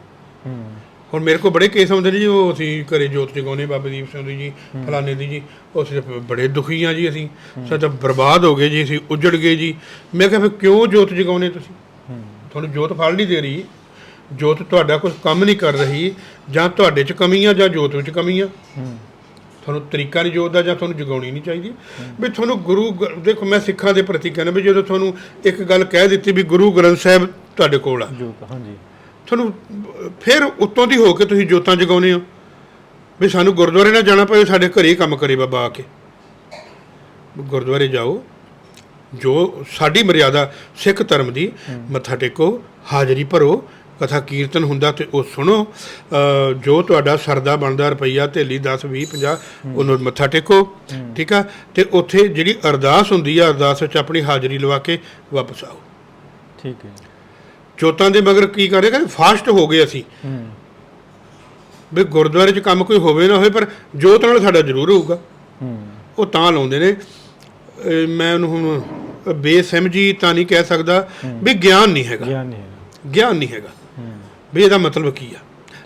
ਹੂੰ। ਹੁਣ ਮੇਰੇ ਕੋਲ ਬੜੇ ਕੇਸ ਆਉਂਦੇ ਨੇ ਜੀ ਉਹ ਅਸੀਂ ਘਰੇ ਜੋਤ ਜਗਾਉਣੇ ਬਾਬਾ ਦੀਪ ਸਿੰਘ ਜੀ ਫਲਾਣੇ ਦੀ ਜੀ ਉਹ ਅਸੀਂ ਬੜੇ ਦੁਖੀ ਆ ਜੀ ਅਸੀਂ। ਸਾਡਾ ਬਰਬਾਦ ਹੋ ਗਏ ਜੀ ਅਸੀਂ ਉਜੜ ਗਏ ਜੀ। ਮੈਂ ਕਿਹਾ ਫਿਰ ਕਿਉਂ ਜੋਤ ਜਗਾਉਣੇ ਤੁਸੀਂ? ਤੁਹਾਨੂੰ ਜੋਤ ਫਲ ਨਹੀਂ ਦੇ ਰਹੀ। ਜੋਤ ਤੁਹਾਡਾ ਕੋਈ ਕੰਮ ਨਹੀਂ ਕਰ ਰਹੀ ਜਾਂ ਤੁਹਾਡੇ 'ਚ ਕਮੀ ਆ ਜਾਂ ਜੋਤ ਵਿੱਚ ਕਮੀ ਆ। ਹੂੰ। ਤੁਹਾਨੂੰ ਤਰੀਕਾ ਨਹੀਂ ਜੋਤ ਦਾ ਜਾਂ ਤੁਹਾਨੂੰ ਜਗਾਉਣੀ ਨਹੀਂ ਚਾਹੀਦੀ। ਵੀ ਤੁਹਾਨੂੰ ਗੁਰੂ ਦੇਖੋ ਮੈਂ ਸਿੱਖਾਂ ਦੇ ਪ੍ਰਤੀ ਕਹਿੰਦਾ ਵੀ ਜਦੋਂ ਤੁਹਾਨੂੰ ਇੱਕ ਗੱਲ ਕਹਿ ਦਿੱਤੀ ਵੀ ਗੁਰੂ ਗ੍ਰੰਥ ਸਾਹਿਬ ਤੁਹਾਡੇ ਕੋਲ ਆ। ਜੋਤ ਹਾਂਜੀ। ਤੁਹਾਨੂੰ ਫਿਰ ਉੱਤੋਂ ਦੀ ਹੋ ਕੇ ਤੁਸੀਂ ਜੋਤਾਂ ਜਗਾਉਨੇ ਹੋ। ਵੀ ਸਾਨੂੰ ਗੁਰਦੁਆਰੇ ਨਾ ਜਾਣਾ ਪਵੇ, ਸਾਡੇ ਘਰੇ ਹੀ ਕੰਮ ਕਰੇ ਬਾਬਾ ਆ ਕੇ। ਗੁਰਦੁਆਰੇ ਜਾਓ, ਜੋ ਸਾਡੀ ਮਰਿਆਦਾ ਸਿੱਖ ਧਰਮ ਦੀ, ਮੱਥਾ ਟੇਕੋ, ਹਾਜ਼ਰੀ ਭਰੋ, ਕਥਾ ਕੀਰਤਨ ਹੁੰਦਾ ਤੇ ਉਹ ਸੁਣੋ। ਜੋ ਤੁਹਾਡਾ ਸਰਦਾ ਬਣਦਾ ਰੁਪਈਆ ਥੇਲੀ 10 20 50 ਉਹਨੂੰ ਮੱਥਾ ਟੇਕੋ, ਠੀਕ ਆ? ਤੇ ਉੱਥੇ ਜਿਹੜੀ ਅਰਦਾਸ ਹੁੰਦੀ ਆ, ਅਰਦਾਸ ਵਿੱਚ ਆਪਣੀ ਹਾਜ਼ਰੀ ਲਵਾ ਕੇ ਵਾਪਸ ਆਓ। ਠੀਕ ਹੈ ਜੋਤਾਂ ਦੇ ਮਗਰ ਕੀ ਕਰ ਰਹੇ ਕਹਿੰਦੇ ਫਾਸਟ ਹੋ ਗਏ ਅਸੀਂ। ਹੂੰ ਵੀ ਗੁਰਦੁਆਰੇ 'ਚ ਕੰਮ ਕੋਈ ਹੋਵੇ ਨਾ ਹੋਵੇ ਪਰ ਜੋਤ ਨਾਲ ਸਾਡਾ ਜ਼ਰੂਰ ਹੋਊਗਾ। ਹੂੰ ਉਹ ਤਾਂ ਲਾਉਂਦੇ ਨੇ। ਮੈਂ ਉਹਨੂੰ ਹੁਣ ਬੇਸਮਝੀ ਤਾਂ ਨਹੀਂ ਕਹਿ ਸਕਦਾ ਵੀ ਗਿਆਨ ਨਹੀਂ ਹੈਗਾ। ਗਿਆਨ ਨਹੀਂ ਹੈਗਾ। ਗਿਆਨ ਨਹੀਂ ਹੈਗਾ। ਹੂੰ। ਵੀ ਇਹਦਾ ਮਤਲਬ ਕੀ ਆ?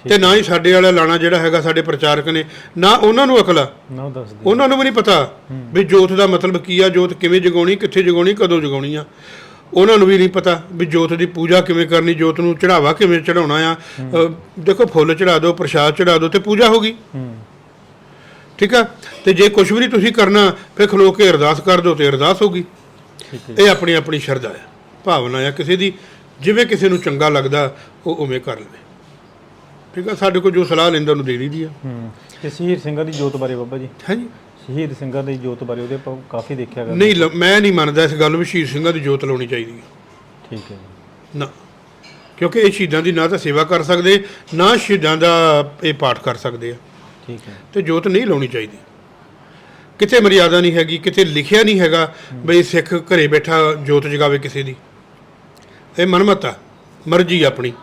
ਤੇ ਨਾ ਹੀ ਸਾਡੇ ਵਾਲਾ ਲਾਣਾ ਜਿਹੜਾ ਹੈਗਾ ਸਾਡੇ ਪ੍ਰਚਾਰਕ ਨੇ ਨਾ ਉਹਨਾਂ ਨੂੰ ਅਕਲ ਆ। ਨਾ ਉਹ ਦੱਸ ਦੇ ਉਹਨਾਂ ਨੂੰ ਵੀ ਨਹੀਂ ਪਤਾ ਵੀ ਜੋਤ ਦਾ ਮਤਲਬ ਕੀ ਆ? ਜੋਤ ਕਿਵੇਂ ਜਗਾਉਣੀ ਕਿੱਥੇ ਜਗਾਉਣੀ ਕਦੋਂ ਜਗਾਉਣੀ ਆ? ਉਹਨਾਂ ਨੂੰ ਵੀ ਨਹੀਂ ਪਤਾ ਵੀ ਜੋਤ ਦੀ ਪੂਜਾ ਕਿਵੇਂ ਕਰਨੀ ਜੋਤ ਨੂੰ ਚੜਾਵਾ ਕਿਵੇਂ ਚੜਾਉਣਾ ਆ। ਦੇਖੋ ਫੁੱਲ ਚੜਾ ਦਿਓ ਪ੍ਰਸ਼ਾਦ ਚੜਾ ਦਿਓ ਤੇ ਪੂਜਾ ਹੋ ਗਈ। ਠੀਕ ਆ? ਤੇ ਜੇ ਕੁਝ ਵੀ ਨਹੀਂ ਤੁਸੀਂ ਕਰਨਾ ਫਿਰ ਖਲੋ ਕੇ ਅਰਦਾਸ ਕਰ ਦਿਓ ਤੇ ਅਰਦਾਸ ਹੈ ਇਹ ਆਪਣੀ ਆਪਣੀ ਸ਼ਰਧਾ ਹੈ ਭਾਵਨਾ ਆ ਕਿਸੇ ਦੀ। ਜਿਵੇਂ ਕਿਸੇ ਨੂੰ ਚੰਗਾ ਲੱਗਦਾ ਉਹ ਉਵੇਂ ਕਰ ਲਵੇ। ਠੀਕ ਆ? ਸਾਡੇ ਕੋਲ ਜੋ ਸਲਾਹ ਲੈਂਦਾ ਉਹਨੂੰ ਦੇ ਦਈਦੀ ਆ। ਹੂੰ। ਤੇ ਸ਼ਹੀਦ ਸਿੰਘਾਂ ਦੀ ਜੋਤ ਬਾਰੇ ਬਾਬਾ ਜੀ। ਹਾਂਜੀ। ਸ਼ਹੀਦ ਸਿੰਘਾਂ ਦੀ ਜੋਤ ਬਾਰੇ ਉਹਦੇ ਆਪਾਂ ਕਾਫੀ ਦੇਖਿਆ ਗਾ ਨਹੀਂ ਲ- ਮੈਂ ਨਹੀਂ ਮੰਨਦਾ ਇਸ ਗੱਲ ਨੂੰ ਵੀ ਸ਼ਹੀਦ ਸਿੰਘਾਂ ਦੀ ਜੋਤ ਲਾਉਣੀ ਚਾਹੀਦੀ ਹੈ। ਠੀਕ ਹੈ ਜੀ। ਨਾ। ਕਿਉਂਕਿ ਇਹ ਸ਼ਹੀਦਾਂ ਦੀ ਨਾ ਤਾਂ ਸੇਵਾ ਕਰ ਸਕਦੇ ਨਾ ਸ਼ਹੀਦਾਂ ਦਾ ਇਹ ਪਾਠ ਕਰ ਸਕਦੇ ਆ। ਠੀਕ ਹੈ। ਤੇ ਜੋਤ ਨਹੀਂ ਲਾਉਣੀ ਚਾਹੀਦੀ। ਕਿਤੇ ਮਰਿਆਦਾ ਨਹੀਂ ਹੈਗੀ ਕਿਤੇ ਲਿਖਿਆ ਨਹੀਂ ਹੈਗਾ ਬਈ ਸਿੱਖ ਘਰੇ ਬੈਠਾ ਜੋਤ ਜਗਾਵੇ ਕਿਸੇ ਦੀ। ਇਹ ਮਨਮਤ ਆ ਮਰਜ਼ੀ ਆਪਣੀ।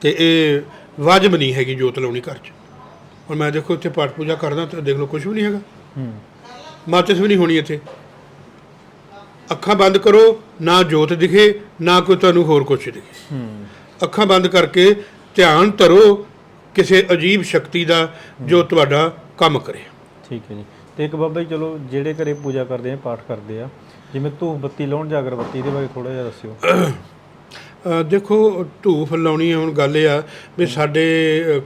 ਤੇ ਇਹ ਵਾਜਬ ਨਹੀਂ ਹੈਗੀ ਜੋਤ ਲਾਉਣੀ ਘਰ 'ਚ। ਹੁਣ ਮੈਂ ਦੇਖੋ ਇੱਥੇ ਪਾਠ ਪੂਜਾ ਕਰਦਾ ਤੇ ਦੇਖ ਲਓ ਕੁਝ ਵੀ ਨਹੀਂ ਹੈਗਾ। ਹੂੰ। ਮਾਚਿਸ ਵੀ ਨਹੀਂ ਹੋਣੀ ਇੱਥੇ। ਅੱਖਾਂ ਬੰਦ ਕਰੋ ਨਾ ਜੋਤ ਦਿਖੇ ਨਾ ਕੋਈ ਤੁਹਾਨੂੰ ਹੋਰ ਕੁਝ ਦਿਖੇ। ਹੂੰ। ਅੱਖਾਂ ਬੰਦ ਕਰਕੇ ਧਿਆਨ ਧਰੋ ਕਿਸੇ ਅਜੀਬ ਸ਼ਕਤੀ ਦਾ ਜੋ ਤੁਹਾਡਾ ਕੰਮ ਕਰੇ। ਠੀਕ ਹੈ ਜੀ। ਤੇ ਇੱਕ ਬਾਬਾ ਜੀ ਚਲੋ ਜਿਹੜੇ ਘਰੇ ਪੂਜਾ ਕਰਦੇ ਆ ਪਾਠ ਕਰਦੇ ਆ ਜਿਵੇਂ ਧੂਫ ਬੱਤੀ ਲਾਉਣ ਜਾਂ ਅਗਰਬੱਤੀ ਇਹਦੇ ਬਾਰੇ ਥੋੜਾ ਜਿਹਾ ਦੱਸਿਓ। ਦੇਖੋ ਧੂਫ ਲਾਉਣੀ ਹੁਣ ਗੱਲ ਇਹ ਆ ਵੀ ਸਾਡੇ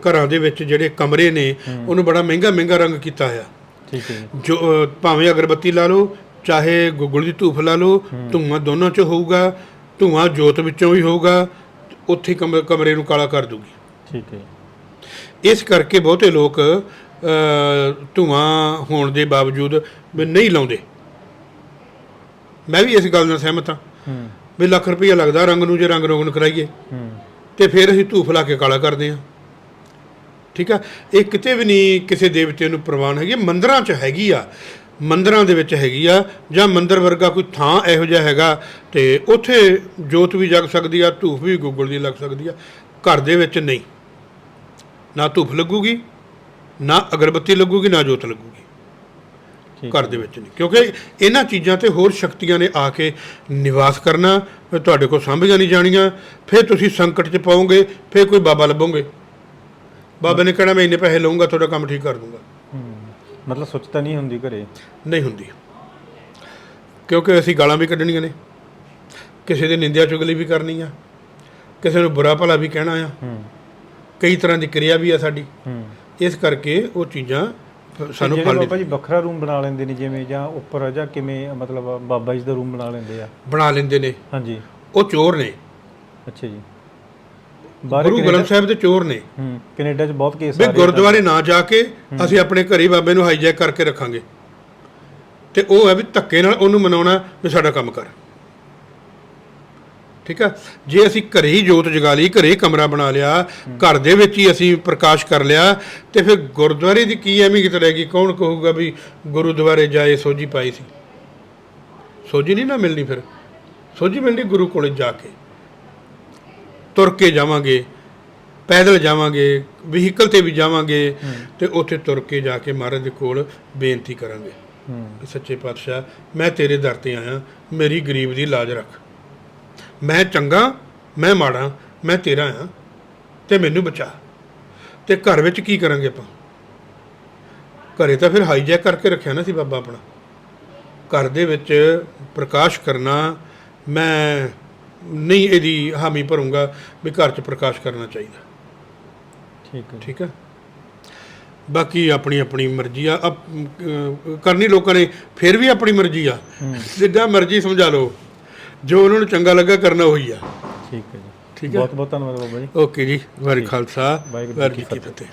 ਘਰਾਂ ਦੇ ਵਿੱਚ ਜਿਹੜੇ ਕਮਰੇ ਨੇ ਉਹਨੂੰ ਬੜਾ ਮਹਿੰਗਾ ਮਹਿੰਗਾ ਰੰਗ ਕੀਤਾ ਹੋਇਆ। ਠੀਕ ਹੈ ਜੀ। ਭਾਵੇਂ ਅਗਰਬੱਤੀ ਲਾ ਲਓ ਚਾਹੇ ਗੁੱਗਲ ਦੀ ਧੂਫ ਲਾ ਲਓ ਧੂਆਂ ਦੋਨਾਂ 'ਚ ਹੋਊਗਾ ਧੂਆਂ ਜੋਤ ਵਿੱਚੋਂ ਵੀ ਹੋਊਗਾ ਉੱਥੇ ਹੀ ਕਮ- ਕਮਰੇ ਨੂੰ ਕਾਲਾ ਕਰ ਦੂਗੀ ਠੀਕ ਹੈ। ਇਸ ਕਰਕੇ ਬਹੁਤੇ ਲੋਕ ਧੂਆਂ ਹੋਣ ਦੇ ਬਾਵਜੂਦ ਵੀ ਨਹੀਂ ਲਾਉਂਦੇ। ਮੈਂ ਵੀ ਇਸ ਗੱਲ ਨਾਲ ਸਹਿਮਤ ਹਾਂ। ਹੂੰ। ਵੀ ਲੱਖ ਰੁਪਈਆ ਲੱਗਦਾ ਰੰਗ ਨੂੰ ਜੇ ਰੰਗ ਰੋਗਨ ਕਰਾਈਏ। ਹੂੰ। ਤੇ ਫਿਰ ਅਸੀਂ ਧੂਫ ਲਾ ਕੇ ਕਾਲਾ ਕਰਦੇ ਹਾਂ। ਠੀਕ ਆ? ਇਹ ਕਿਤੇ ਵੀ ਨਹੀਂ ਕਿਸੇ ਦੇਵਤੇ ਨੂੰ ਪ੍ਰਵਾਨ ਹੈਗੀ ਮੰਦਰਾਂ 'ਚ ਹੈਗੀ ਆ। ਮੰਦਰਾਂ ਦੇ ਵਿੱਚ ਹੈਗੀ ਆ ਜਾਂ ਮੰਦਰ ਵਰਗਾ ਕੋਈ ਥਾਂ ਇਹੋ ਜਿਹਾ ਹੈਗਾ ਤੇ ਉੱਥੇ ਜੋਤ ਵੀ ਜਗ ਸਕਦੀ ਆ ਧੂਫ ਵੀ ਗੁੱਗਲ ਦੀ ਲੱਗ ਸਕਦੀ ਆ। ਘਰ ਦੇ ਵਿੱਚ ਨਹੀਂ। ਨਾ ਧੂਫ ਲੱਗੂਗੀ ਨਾ ਅਗਰਬੱਤੀ ਲੱਗੂਗੀ ਨਾ ਜੋਤ ਲੱਗੂਗੀ। ਘਰ ਦੇ ਵਿੱਚ ਨਹੀਂ। ਕਿਉਂਕਿ ਇਹਨਾਂ ਚੀਜ਼ਾਂ ਤੇ ਹੋਰ ਸ਼ਕਤੀਆਂ ਨੇ ਆ ਕੇ ਨਿਵਾਸ ਕਰਨਾ ਫਿਰ ਤੁਹਾਡੇ ਕੋਲ ਸਾਂਭੀਆਂ ਨਹੀਂ ਜਾਣੀਆਂ ਫਿਰ ਤੁਸੀਂ ਸੰਕਟ 'ਚ ਪਾਓਗੇ ਫਿਰ ਕੋਈ ਬਾਬਾ ਲੱਭੋਗੇ। ਬਾਬੇ ਨੇ ਕਹਿਣਾ ਮੈਂ ਇੰਨੇ ਪੈਸੇ ਲਵਾਂਗਾ ਤੁਹਾਡਾ ਕੰਮ ਠੀਕ ਕਰ ਦੂੰਗਾ ਮਤਲਬ ਸੁੱਚਤਾ ਨਹੀਂ ਹੁੰਦੀ ਘਰੇ? ਨਹੀਂ ਹੁੰਦੀ। ਕਿਉਂਕਿ ਅਸੀਂ ਗਾਲਾਂ ਵੀ ਕੱਢਣੀਆਂ ਨੇ। ਕਿਸੇ ਦੀ ਨਿੰਦਿਆ ਚੁਗਲੀ ਵੀ ਕਰਨੀ ਆ। ਕਿਸੇ ਨੂੰ ਬੁਰਾ ਭਲਾ ਵੀ ਕਹਿਣਾ ਆ। ਕਈ ਤਰ੍ਹਾਂ ਦੀ ਕਿਰਿਆ ਵੀ ਆ ਸਾਡੀ। ਇਸ ਕਰਕੇ ਉਹ ਚੀਜ਼ਾਂ ਸਾਨੂੰ ਫਲ ਬਾਬਾ ਜੀ ਵੱਖਰਾ ਰੂਮ ਬਣਾ ਲੈਂਦੇ ਨੇ ਜਿਵੇਂ ਜਾਂ ਉੱਪਰ ਜਾਂ ਕਿਵੇਂ ਮਤਲਬ ਬਾਬਾ ਜੀ ਦਾ ਰੂਮ ਬਣਾ ਲੈਂਦੇ ਆ। ਬਣਾ ਲੈਂਦੇ ਨੇ। ਹਾਂਜੀ। ਉਹ ਚੋਰ ਨੇ। ਅੱਛਾ ਜੀ। ਗੁਰੂ ਗ੍ਰੰਥ ਸਾਹਿਬ ਦੇ ਚੋਰ ਨੇ। ਹੂੰ ਕੈਨੇਡਾ 'ਚ ਬਹੁਤ ਕੇਸ ਵੀ ਆ ਰਹੇ ਗੁਰਦੁਆਰੇ ਨਾ ਜਾ ਕੇ ਅਸੀਂ ਆਪਣੇ ਘਰੇ ਬਾਬੇ ਨੂੰ ਹਾਈਜੈਕ ਕਰਕੇ ਰੱਖਾਂਗੇ। ਤੇ ਉਹ ਹੈ ਵੀ ਧੱਕੇ ਨਾਲ ਉਹਨੂੰ ਮਨਾਉਣਾ ਵੀ ਸਾਡਾ ਕੰਮ ਕਰ। ਠੀਕ ਆ? ਜੇ ਅਸੀਂ ਘਰੇ ਹੀ ਜੋਤ ਜਗਾ ਲਈ ਘਰੇ ਹੀ ਕਮਰਾ ਬਣਾ ਲਿਆ ਘਰ ਦੇ ਵਿੱਚ ਹੀ ਅਸੀਂ ਪ੍ਰਕਾਸ਼ ਕਰ ਲਿਆ ਤੇ ਫਿਰ ਗੁਰਦੁਆਰੇ ਦੀ ਕੀ ਅਹਿਮੀਅਤ ਰਹੇਗੀ ਕੌਣ ਕਹੂਗਾ ਵੀ ਗੁਰਦੁਆਰੇ ਜਾਏ ਸੋਝੀ ਪਾਈ ਸੀ? ਸੋਝੀ ਨਹੀਂ ਨਾ ਮਿਲਣੀ ਫਿਰ। ਸੋਝੀ ਮਿਲਣੀ ਗੁਰੂ ਕੋਲੇ ਜਾ ਕੇ। ਤੁਰ ਕੇ ਜਾਵਾਂਗੇ ਪੈਦਲ ਜਾਵਾਂਗੇ ਵਹੀਕਲ ਤੇ ਵੀ ਜਾਵਾਂਗੇ ਤੇ ਉੱਥੇ ਤੁਰ ਕੇ ਜਾ ਕੇ ਮਹਾਰਾਜ ਦੇ ਕੋਲ ਬੇਨਤੀ ਕਰਾਂਗੇ। ਸੱਚੇ ਪਾਤਸ਼ਾਹ ਮੈਂ ਤੇਰੇ ਦਰ ਤੇ ਆਇਆ ਮੇਰੀ ਗਰੀਬ ਦੀ ਲਾਜ ਰੱਖ। ਮੈਂ ਚੰਗਾ ਮੈਂ ਮਾੜਾ ਮੈਂ ਤੇਰਾ ਆ ਤੇ ਮੈਨੂੰ ਬਚਾ। ਤੇ ਘਰ ਵਿੱਚ ਕੀ ਕਰਾਂਗੇ ਆਪਾਂ? ਘਰੇ ਤਾਂ ਫਿਰ ਹਾਈਜੈਕ ਕਰਕੇ ਰੱਖਿਆ ਨਾ ਸੀ ਬਾਬਾ ਆਪਣਾ। ਘਰ ਦੇ ਵਿੱਚ ਪ੍ਰਕਾਸ਼ ਕਰਨਾ ਮੈਂ ਨਹੀਂ ਇਹਦੀ ਹਾਮੀ ਭਰੂੰਗਾ ਵੀ ਘਰ 'ਚ ਪ੍ਰਕਾਸ਼ ਕਰਨਾ ਚਾਹੀਦਾ। ਠੀਕ ਹੈ। ਠੀਕ ਹੈ? ਬਾਕੀ ਆਪਣੀ ਆਪਣੀ ਮਰਜ਼ੀ ਆ। ਕਰਨੀ ਲੋਕਾਂ ਨੇ ਫਿਰ ਵੀ ਆਪਣੀ ਮਰਜ਼ੀ ਆ। ਜਿੱਦਾਂ ਮਰਜ਼ੀ ਸਮਝਾ ਲਓ। ਜੋ ਉਹਨਾਂ ਨੂੰ ਚੰਗਾ ਲੱਗਾ ਕਰਨਾ ਉਹੀ ਆ। ਠੀਕ ਹੈ ਜੀ। ਠੀਕ ਹੈ। ਬਹੁਤ ਬਹੁਤ ਧੰਨਵਾਦ ਬਾਬਾ ਜੀ। ਓਕੇ ਜੀ ਵਾਹਿਗੁਰੂ ਖਾਲਸਾ ਵਾਹਿਗੁਰੂ ਜੀ ਕੀ ਫਤਿਹ।